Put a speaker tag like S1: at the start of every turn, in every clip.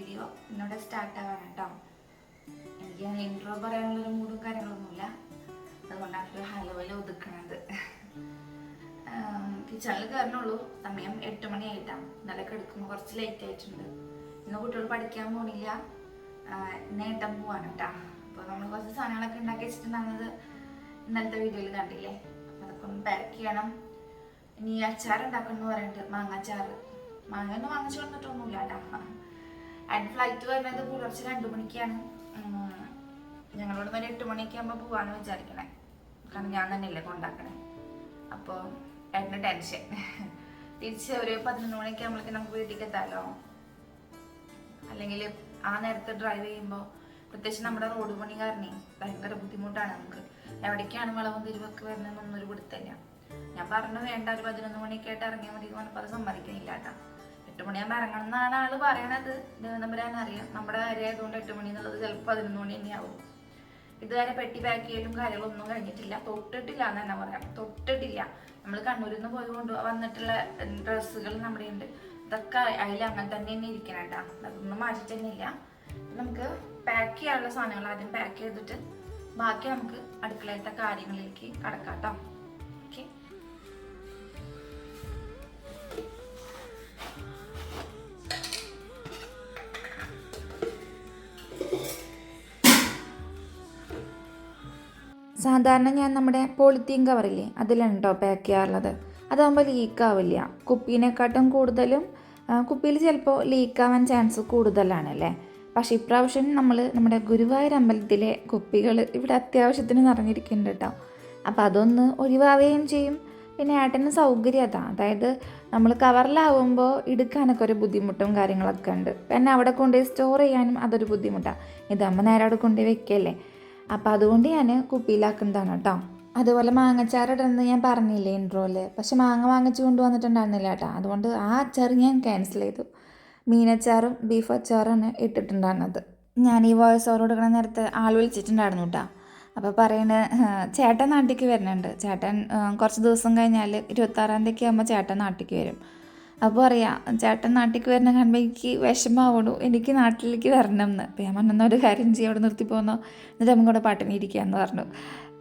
S1: Video ഇന്നോടെ start ആവാണ് കേട്ടോ എനിക്ക് intro പറയാനുള്ളൊരു മൂടും കാര്യങ്ങളൊന്നുമില്ല. അതുകൊണ്ടാണ് ഒരു ഹലോയിൽ ഒതുക്കണത്. കിച്ചണിൽ കയറണുള്ളൂ സമയം എട്ട് മണിയായിട്ടാണ് ഇന്നലെ കിടക്കുമ്പോൾ കുറച്ച് ലേറ്റ് ആയിട്ടുണ്ട്. ഇന്ന് കുട്ടികൾ പഠിക്കാൻ പോണില്ല. നേട്ടം പോവാണ് കേട്ടോ അപ്പോൾ നമ്മൾ കുറച്ച് സാധനങ്ങളൊക്കെ ഉണ്ടാക്കി വെച്ചിട്ടുണ്ടാകുന്നത് ഇന്നലത്തെ വീഡിയോയിൽ കണ്ടില്ലേ? അതൊക്കെ ഒന്ന് പാക്ക് ചെയ്യണം ഇനി അച്ചാർ ഉണ്ടാക്കണം എന്ന് പറയുന്നുണ്ട് മാങ്ങാച്ചാർ മാങ്ങ ഒന്നും വാങ്ങിച്ചു കൊണ്ടിട്ടൊന്നുമില്ല കേട്ടോ ആൻഡ് ഫ്ലൈറ്റ് വരുന്നത് പുലർച്ചെ രണ്ടു മണിക്കാണ്. ഞങ്ങളോട് ഒരു എട്ട് മണിയൊക്കെ ആകുമ്പോൾ പോവാന്ന് വിചാരിക്കണേ. കാരണം ഞാൻ തന്നെയല്ലേ കൊണ്ടാക്കണേ. അപ്പോൾ ഏട്ടന് ടെൻഷൻ തിരിച്ച് ഒരു പതിനൊന്ന് മണിയൊക്കെ ആകുമ്പോഴേക്കും നമുക്ക് വീട്ടിലേക്ക് എത്താമല്ലോ അല്ലെങ്കിൽ ആ നേരത്തെ ഡ്രൈവ് ചെയ്യുമ്പോൾ പ്രത്യേകിച്ച് നമ്മുടെ റോഡ് പണി കാരണേ ഭയങ്കര ബുദ്ധിമുട്ടാണ് നമുക്ക്. എവിടേക്കാണ് വളവും തിരിവൊക്കെ വരുന്നതെന്നൊന്നും ഒരു പിടുത്തല്ല ഞാൻ പറഞ്ഞു വേണ്ട ഒരു പതിനൊന്ന് മണിയൊക്കെ ആയിട്ട് ഇറങ്ങിയാൽ മതി പറഞ്ഞപ്പോൾ അത് സമ്മതിക്കുന്നില്ല കേട്ടോ. എട്ട് മണിയാകുമ്പോൾ ഇറങ്ങണം എന്നാണ് ആൾ പറയണത്. ദേവനമ്പുരാൻ അറിയാം. നമ്മുടെ കാര്യമായതുകൊണ്ട് എട്ട് മണി എന്നുള്ളത് ചിലപ്പോൾ പതിനൊന്ന് മണി തന്നെയാവും ഇതുവരെ പെട്ടി പാക്ക് ചെയ്യലും കാര്യങ്ങളൊന്നും കഴിഞ്ഞിട്ടില്ല. തൊട്ടിട്ടില്ല എന്ന് തന്നെ പറയാം. തൊട്ടിട്ടില്ല. നമ്മൾ കണ്ണൂരിൽ നിന്ന് പോയി കൊണ്ട് വന്നിട്ടുള്ള ഡ്രസ്സുകൾ നമ്മുടെ ഉണ്ട് ഇതൊക്കെ അതിൽ അങ്ങനെ തന്നെ തന്നെ ഇരിക്കണം കേട്ടോ. അതൊന്നും ഇല്ല. നമുക്ക് പാക്ക് ചെയ്യാനുള്ള സാധനങ്ങൾ ആദ്യം പാക്ക് ചെയ്തിട്ട് ബാക്കി നമുക്ക് അടുക്കളയിലത്തെ കാര്യങ്ങളിലേക്ക് കടക്കാം കേട്ടോ.
S2: സാധാരണ ഞാൻ നമ്മുടെ പോളിത്തീൻ കവറില്ലേ അതിലാണ് കേട്ടോ പാക്ക് ചെയ്യാറുള്ളത്. അതാകുമ്പോൾ ലീക്ക് ആവില്ല. കുപ്പീനെക്കാട്ടും കൂടുതലും കുപ്പിയിൽ ചിലപ്പോൾ ലീക്ക് ആവാൻ ചാൻസ് കൂടുതലാണ് അല്ലേ പക്ഷേ ഇപ്രാവശ്യം നമ്മൾ നമ്മുടെ ഗുരുവായൂർ അമ്പലത്തിലെ കുപ്പികൾ ഇവിടെ അത്യാവശ്യത്തിന് നിറഞ്ഞിരിക്കുന്നുണ്ട് കേട്ടോ അപ്പോൾ അതൊന്ന് ഒഴിവാവുകയും ചെയ്യും. പിന്നെ ഏട്ടന് സൗകര്യം അതാ. അതായത് നമ്മൾ കവറിലാവുമ്പോൾ എടുക്കാനൊക്കെ ഒരു ബുദ്ധിമുട്ടും കാര്യങ്ങളൊക്കെ ഉണ്ട്. പിന്നെ അവിടെ കൊണ്ടുപോയി സ്റ്റോർ ചെയ്യാനും അതൊരു ബുദ്ധിമുട്ടാണ് ഇതാകുമ്പോൾ നേരെ അവിടെ കൊണ്ടുപോയി വെക്കല്ലേ? അപ്പോൾ അതുകൊണ്ട് ഞാൻ കുപ്പിയിലാക്കുന്നതാണ് കേട്ടോ. അതുപോലെ മാങ്ങച്ചാറിടുന്നത് ഞാൻ പറഞ്ഞില്ലേ ഇൻട്രോയിൽ പക്ഷെ മാങ്ങ വാങ്ങിച്ചു കൊണ്ടുവന്നിട്ടുണ്ടായിരുന്നില്ല കേട്ടോ. അതുകൊണ്ട് ആ അച്ചാർ ഞാൻ ക്യാൻസൽ ചെയ്തു. മീനച്ചാറും ബീഫ് അച്ചാറാണ് ഇട്ടിട്ടുണ്ടായിരുന്നത്. ഞാൻ ഈ വോയിസ് ഓവർ കൊടുക്കണ നേരത്ത് ആൾ വിളിച്ചിട്ടുണ്ടായിരുന്നു കേട്ടോ. അപ്പോൾ പറയണ ചേട്ടൻ നാട്ടിലേക്ക് വരുന്നുണ്ട്. ചേട്ടൻ കുറച്ച് ദിവസം കഴിഞ്ഞാൽ ഇരുപത്താറാം തീയതി ആകുമ്പോൾ ചേട്ടൻ നാട്ടിലേക്ക് വരും. അപ്പോൾ അറിയാം ചേട്ടൻ നാട്ടിലേക്ക് വരുന്ന കാണുമ്പോൾ എനിക്ക് വിഷമാവണു. എനിക്ക് നാട്ടിലേക്ക് വരണം എന്ന് അപ്പോൾ ഞാൻ പറഞ്ഞ ഒരു കാര്യം ചെയ്യും അവിടെ നിർത്തി പോകുന്നോ എന്നിട്ട് നമുക്ക് കൂടെ പാട്ടിന് ഇരിക്കാമെന്ന് പറഞ്ഞു.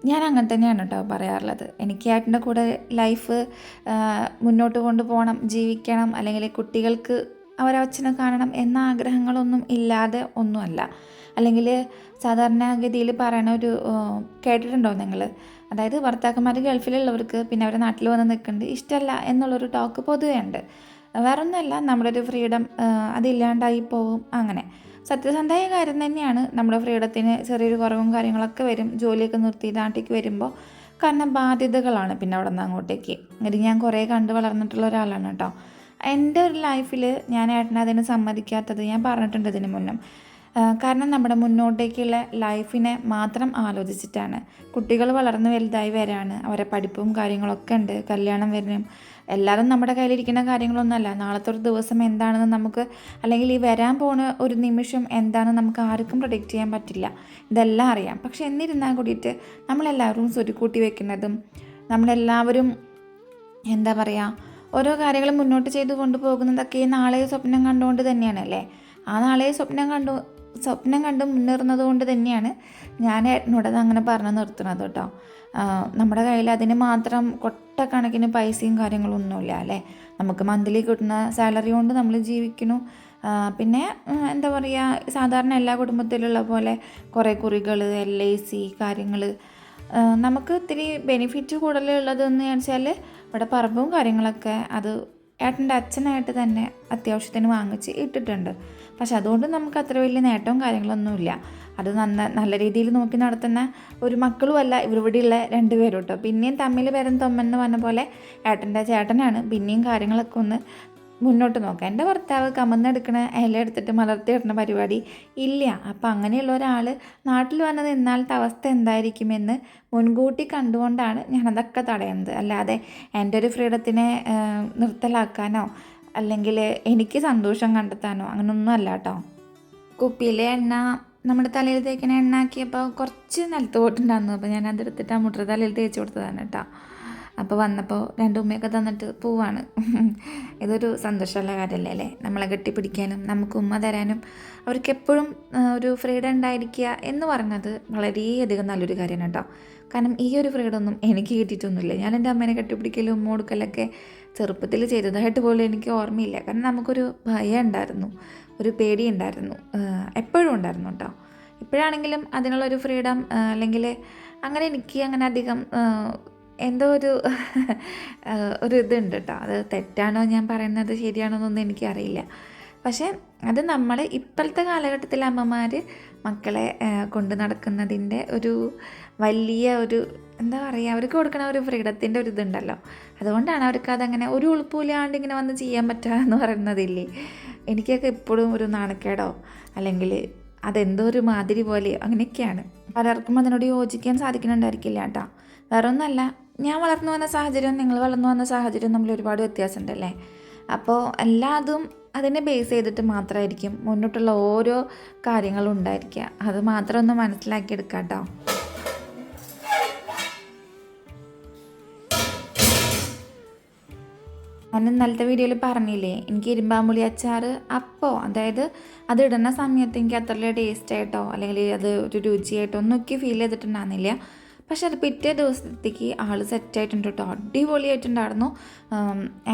S2: ഞാൻ അങ്ങനെ തന്നെയാണ് കേട്ടോ പറയാറുള്ളത്. എനിക്ക് ഏട്ടന്റെ കൂടെ ലൈഫ് മുന്നോട്ട് കൊണ്ടുപോകണം ജീവിക്കണം അല്ലെങ്കിൽ കുട്ടികൾക്ക് അവരച്ഛനെ കാണണം എന്ന ആഗ്രഹങ്ങളൊന്നും ഇല്ലാതെ ഒന്നുമല്ല. അല്ലെങ്കിൽ സാധാരണഗതിയിൽ പറയണ ഒരു കേട്ടിട്ടുണ്ടോ നിങ്ങൾ അതായത് ഭർത്താക്കന്മാർ ഗൾഫിലുള്ളവർക്ക് പിന്നെ അവരെ നാട്ടിൽ വന്ന് നിൽക്കുന്നുണ്ട് ഇഷ്ടമല്ല എന്നുള്ളൊരു ടോക്ക് പൊതുവേ ഉണ്ട് വേറെ ഒന്നുമല്ല നമ്മുടെ ഒരു ഫ്രീഡം അതില്ലാണ്ടായി പോവും അങ്ങനെ. സത്യസന്ധമായ കാര്യം തന്നെയാണ് നമ്മുടെ ഫ്രീഡത്തിന് ചെറിയൊരു കുറവും കാര്യങ്ങളൊക്കെ വരും. ജോലിയൊക്കെ നിർത്തി നാട്ടിലേക്ക് വരുമ്പോൾ കാരണം ബാധ്യതകളാണ് പിന്നെ അവിടെ നിന്ന് അങ്ങോട്ടേക്ക്. ഇത് ഞാൻ കുറേ കണ്ട് വളർന്നിട്ടുള്ള ഒരാളാണ് കേട്ടോ. എന്റെ ഒരു ലൈഫിൽ ഞാൻ ഏട്ടനെ അതിന് സമ്മതിക്കാത്തത് ഞാൻ പറഞ്ഞിട്ടുണ്ട് ഇതിന് മുന്നും. കാരണം നമ്മുടെ മുന്നോട്ടേക്കുള്ള ലൈഫിനെ മാത്രം ആലോചിച്ചിട്ടാണ്. കുട്ടികൾ വളർന്നു വലുതായി വരാണ്. അവരെ പഠിപ്പും കാര്യങ്ങളൊക്കെ ഉണ്ട്. കല്യാണം വരണം എല്ലാവരും നമ്മുടെ കയ്യിലിരിക്കുന്ന കാര്യങ്ങളൊന്നുമല്ല. നാളത്തെ ഒരു ദിവസം എന്താണെന്ന് നമുക്ക് അല്ലെങ്കിൽ ഈ വരാൻ പോണ ഒരു നിമിഷം എന്താണെന്ന് നമുക്ക് ആർക്കും പ്രൊഡിക്റ്റ് ചെയ്യാൻ പറ്റില്ല. ഇതെല്ലാം അറിയാം. പക്ഷെ എന്നിരുന്നാൽ കൂടിയിട്ട് നമ്മളെല്ലാവരും സ്വരുക്കൂട്ടി വെക്കുന്നതും നമ്മളെല്ലാവരും എന്താ പറയുക ഓരോ കാര്യങ്ങളും മുന്നോട്ട് ചെയ്തു കൊണ്ടുപോകുന്നതൊക്കെ നാളെ സ്വപ്നം കണ്ടുകൊണ്ട് തന്നെയാണ് അല്ലേ? ആ നാളെ സ്വപ്നം കണ്ടു സ്വപ്നം കണ്ട് മുന്നേറുന്നത് കൊണ്ട് തന്നെയാണ് ഞാൻ ഏട്ടനോട് അത് അങ്ങനെ പറഞ്ഞു നിർത്തുന്നത് കേട്ടോ. നമ്മുടെ കയ്യിൽ അതിന് മാത്രം കൊട്ടക്കണക്കിന് പൈസയും കാര്യങ്ങളും ഒന്നുമില്ല അല്ലേ? നമുക്ക് മന്ത്ലി കിട്ടുന്ന സാലറി കൊണ്ട് നമ്മൾ ജീവിക്കുന്നു. പിന്നെ എന്താ പറയുക സാധാരണ എല്ലാ കുടുംബത്തിലുള്ള പോലെ കുറേ കുറികൾ എൽ ഐ സി കാര്യങ്ങൾ നമുക്ക് ഇത്തിരി ബെനിഫിറ്റ് കൂടുതലുള്ളതെന്ന് വെച്ചാൽ ഇവിടെ പറമ്പും കാര്യങ്ങളൊക്കെ അത് ഏട്ടന്റെ അച്ഛനായിട്ട് തന്നെ അത്യാവശ്യത്തിന് വാങ്ങിച്ച് ഇട്ടിട്ടുണ്ട്. പക്ഷെ അതുകൊണ്ട് നമുക്ക് അത്ര വലിയ നേട്ടവും കാര്യങ്ങളൊന്നുമില്ല. അത് നന്ന നല്ല രീതിയിൽ നോക്കി നടത്തുന്ന ഒരു മക്കളുമല്ല ഇവരിവിടെയുള്ള രണ്ട് പേരും കേട്ടോ പിന്നെയും തമ്മിൽ വരും തൊമ്മെന്ന് പറഞ്ഞ പോലെ ഏട്ടന്റെ ചേട്ടനാണ്. പിന്നെയും കാര്യങ്ങളൊക്കെ ഒന്ന് മുന്നോട്ട് നോക്കാം. എന്റെ ഭർത്താവ് കമന്നെടുക്കണ ഇല എടുത്തിട്ട് മലർത്തി ഇടുന്ന പരിപാടി ഇല്ല. അപ്പം അങ്ങനെയുള്ള ഒരാൾ നാട്ടിൽ വന്ന് നിന്നാലത്തെ അവസ്ഥ എന്തായിരിക്കുമെന്ന് മുൻകൂട്ടി കണ്ടുകൊണ്ടാണ് ഞാനതൊക്കെ തടയുന്നത്. അല്ലാതെ എന്റെ ഒരു ഫ്രീഡത്തിനെ നിർത്തലാക്കാനോ അല്ലെങ്കിൽ എനിക്ക് സന്തോഷം കണ്ടെത്താനോ അങ്ങനൊന്നും അല്ല കേട്ടോ കുപ്പിയിലെ എണ്ണ നമ്മുടെ തലയിൽ തേക്കുന്ന എണ്ണ ആക്കിയപ്പോൾ കുറച്ച് നിലത്ത് പോയിട്ടുണ്ടായിരുന്നു. അപ്പോൾ ഞാൻ അതെടുത്തിട്ട് ആ മുട്ട തലയിൽ തേച്ച് കൊടുത്തതാണ് കേട്ടോ അപ്പോൾ വന്നപ്പോൾ രണ്ട് ഉമ്മയൊക്കെ തന്നിട്ട് പോവാണ്. ഇതൊരു സന്തോഷമുള്ള കാര്യമല്ലേ അല്ലേ? നമ്മളെ കെട്ടിപ്പിടിക്കാനും നമുക്ക് ഉമ്മ തരാനും അവർക്ക് എപ്പോഴും ഒരു ഫ്രീഡം ഉണ്ടായിരിക്കുക എന്ന് പറഞ്ഞത് വളരെയധികം നല്ലൊരു കാര്യമാണ് കേട്ടോ കാരണം ഈ ഒരു ഫ്രീഡം ഒന്നും എനിക്ക് കിട്ടിയിട്ടൊന്നുമില്ല. ഞാൻ എന്റെ അമ്മേനെ കെട്ടിപ്പിടിക്കലും ഉമ്മ കൊടുക്കലൊക്കെ ചെറുപ്പത്തിൽ ചെയ്തതായിട്ട് പോലും എനിക്ക് ഓർമ്മയില്ല. കാരണം നമുക്കൊരു ഭയം ഉണ്ടായിരുന്നു. ഒരു പേടി ഉണ്ടായിരുന്നു. എപ്പോഴും ഉണ്ടായിരുന്നു കേട്ടോ. ഇപ്പോഴാണെങ്കിലും അതിനുള്ളൊരു ഫ്രീഡം അല്ലെങ്കിൽ അങ്ങനെ എനിക്ക് അങ്ങനെ അധികം എന്തോ ഒരു ഒരു ഇതുണ്ട് കേട്ടോ. അത് തെറ്റാണോ ഞാൻ പറയുന്നത് ശരിയാണോ എന്നൊന്നും എനിക്കറിയില്ല. പക്ഷേ അത് നമ്മൾ ഇപ്പോഴത്തെ കാലഘട്ടത്തിലെ അമ്മമാർ മക്കളെ കൊണ്ടു നടക്കുന്നതിന്റെ ഒരു വലിയ ഒരു എന്താ പറയുക അവർക്ക് കൊടുക്കണ ഒരു ഫ്രീഡത്തിന്റെ ഒരു ഇതുണ്ടല്ലോ. അതുകൊണ്ടാണ് അവർക്ക് അതങ്ങനെ ഒരു ഉളുപ്പില്ലാണ്ട് ഇങ്ങനെ വന്ന് ചെയ്യാൻ പറ്റുക എന്ന് പറയുന്നതില്ലേ. എനിക്കൊക്കെ ഇപ്പോഴും ഒരു നാണക്കേടോ? അല്ലെങ്കിൽ അതെന്തോ ഒരു മാതിരി പോലെയോ അങ്ങനെയൊക്കെയാണ്. പലർക്കും അതിനോട് യോജിക്കാൻ സാധിക്കുന്നുണ്ടായിരിക്കില്ല കേട്ടോ. വേറെ ഒന്നല്ല ഞാൻ വളർന്നു വന്ന സാഹചര്യവും നിങ്ങൾ വളർന്നു വന്ന സാഹചര്യവും നമ്മൾ ഒരുപാട് വ്യത്യാസമുണ്ടല്ലേ? അപ്പോൾ എല്ലാതും അതിനെ ബേസ് ചെയ്തിട്ട് മാത്രമായിരിക്കും മുന്നോട്ടുള്ള ഓരോ കാര്യങ്ങളും ഉണ്ടായിരിക്കുക. അത് മാത്രം ഒന്ന് മനസ്സിലാക്കിയെടുക്കാം കേട്ടോ ഞാൻ ഇന്നലത്തെ വീഡിയോയിൽ പറഞ്ഞില്ലേ എനിക്ക് ഇരുമ്പാമ്പുളി അച്ചാർ അപ്പോൾ അതായത് അത് ഇടുന്ന സമയത്ത് എനിക്ക് അത്ര ടേസ്റ്റ് ആയിട്ടോ അല്ലെങ്കിൽ അത് ഒരു രുചിയായിട്ടോ ഒന്നും ഒക്കെ ഫീൽ ചെയ്തിട്ടുണ്ടായിരുന്നില്ല. പക്ഷെ അത് പിറ്റേ ദിവസത്തേക്ക് ആൾ സെറ്റായിട്ടുണ്ട് കേട്ടോ അടിപൊളിയായിട്ടുണ്ടായിരുന്നു.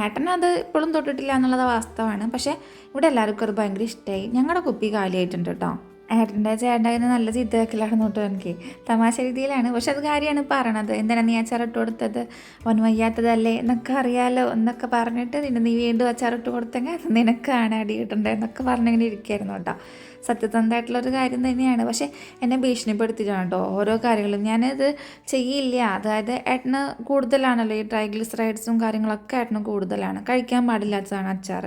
S2: ഏട്ടനത് ഇപ്പോഴും തൊട്ടിട്ടില്ല എന്നുള്ളത് വാസ്തവമാണ്. പക്ഷേ ഇവിടെ എല്ലാവർക്കും അത് ഭയങ്കര ഇഷ്ടമായി ഞങ്ങളുടെ കുപ്പി കാലിയായിട്ടുണ്ട് കേട്ടോ ഏട്ടന്റെ ചേട്ടന്റെ നല്ല ചീത്ത വെക്കലായിരുന്നു കേട്ടോ എനിക്ക്. തമാശ രീതിയിലാണ്. പക്ഷെ അത് കാര്യമാണ് പറയണത്. എന്തിനാ നീ അച്ചാറിട്ട് കൊടുത്തത്? അവൻ വയ്യാത്തതല്ലേ? എന്നൊക്കെ അറിയാലോ. എന്നൊക്കെ പറഞ്ഞിട്ട് നിന്നെ നീ വീണ്ടും അച്ചാറിട്ട് കൊടുത്തെങ്കിൽ നിനക്കാണ് അടി കിട്ടണ്ടേ എന്നൊക്കെ പറഞ്ഞിങ്ങനെ ഇരിക്കുകയായിരുന്നു കേട്ടോ സത്യസന്ധമായിട്ടുള്ളൊരു കാര്യം തന്നെയാണ്. പക്ഷേ എന്നെ ഭീഷണിപ്പെടുത്തിയിട്ടാണ് കേട്ടോ ഓരോ കാര്യങ്ങളും. ഞാനത് ചെയ്യില്ല. അതായത് ഏട്ടന് കൂടുതലാണല്ലോ ഈ ട്രൈഗ്ലിസറൈഡ്സും കാര്യങ്ങളൊക്കെ ഏട്ടന് കൂടുതലാണ്. കഴിക്കാൻ പാടില്ലാത്തതാണ് അച്ചാർ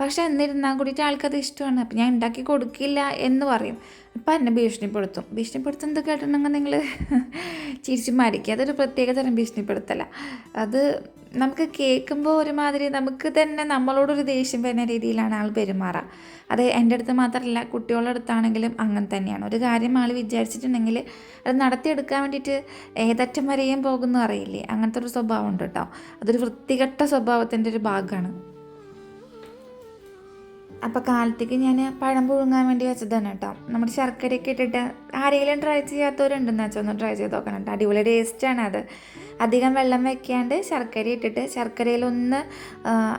S2: പക്ഷെ എന്നിരുന്നാൽ കൂടിയിട്ട് ആൾക്കത് ഇഷ്ടമാണ്. അപ്പം ഞാൻ ഉണ്ടാക്കി കൊടുക്കില്ല എന്ന് പറയും. അപ്പം എന്നെ ഭീഷണിപ്പെടുത്തും. ഭീഷണിപ്പെടുത്തും എന്ത് കേട്ടിട്ടുണ്ടെങ്കിൽ നിങ്ങൾ ചിരിച്ചു മരിക്കുക അതൊരു പ്രത്യേക തരം ഭീഷണിപ്പെടുത്തല. അത് നമുക്ക് കേൾക്കുമ്പോൾ ഒരുമാതിരി നമുക്ക് തന്നെ നമ്മളോടൊരു ദേഷ്യം വരുന്ന രീതിയിലാണ് ആൾ പെരുമാറുക. അത് എന്റെ അടുത്ത് മാത്രമല്ല കുട്ടികളുടെ അടുത്താണെങ്കിലും അങ്ങനെ തന്നെയാണ്. ഒരു കാര്യം ആൾ വിചാരിച്ചിട്ടുണ്ടെങ്കിൽ അത് നടത്തിയെടുക്കാൻ വേണ്ടിയിട്ട് ഏതറ്റം വരെയും പോകുന്നു അറിയില്ലേ? അങ്ങനത്തെ ഒരു സ്വഭാവം ഉണ്ട് കേട്ടോ. അതൊരു വൃത്തികെട്ട സ്വഭാവത്തിന്റെ ഒരു ഭാഗമാണ്. അപ്പോൾ കാലത്തേക്ക് ഞാൻ പഴം പുഴുങ്ങാൻ വേണ്ടി വെച്ചതാണ് കേട്ടോ. നമ്മുടെ ശർക്കരയൊക്കെ ഇട്ടിട്ട് ആരെങ്കിലും ട്രൈ ചെയ്യാത്തവരുണ്ടെന്ന് വെച്ചാൽ ഒന്ന് ട്രൈ ചെയ്ത് നോക്കണം കേട്ടോ. അടിപൊളി ടേസ്റ്റാണ് അത്. അധികം വെള്ളം വെക്കാണ്ട് ശർക്കര ഇട്ടിട്ട് ശർക്കരയിലൊന്ന്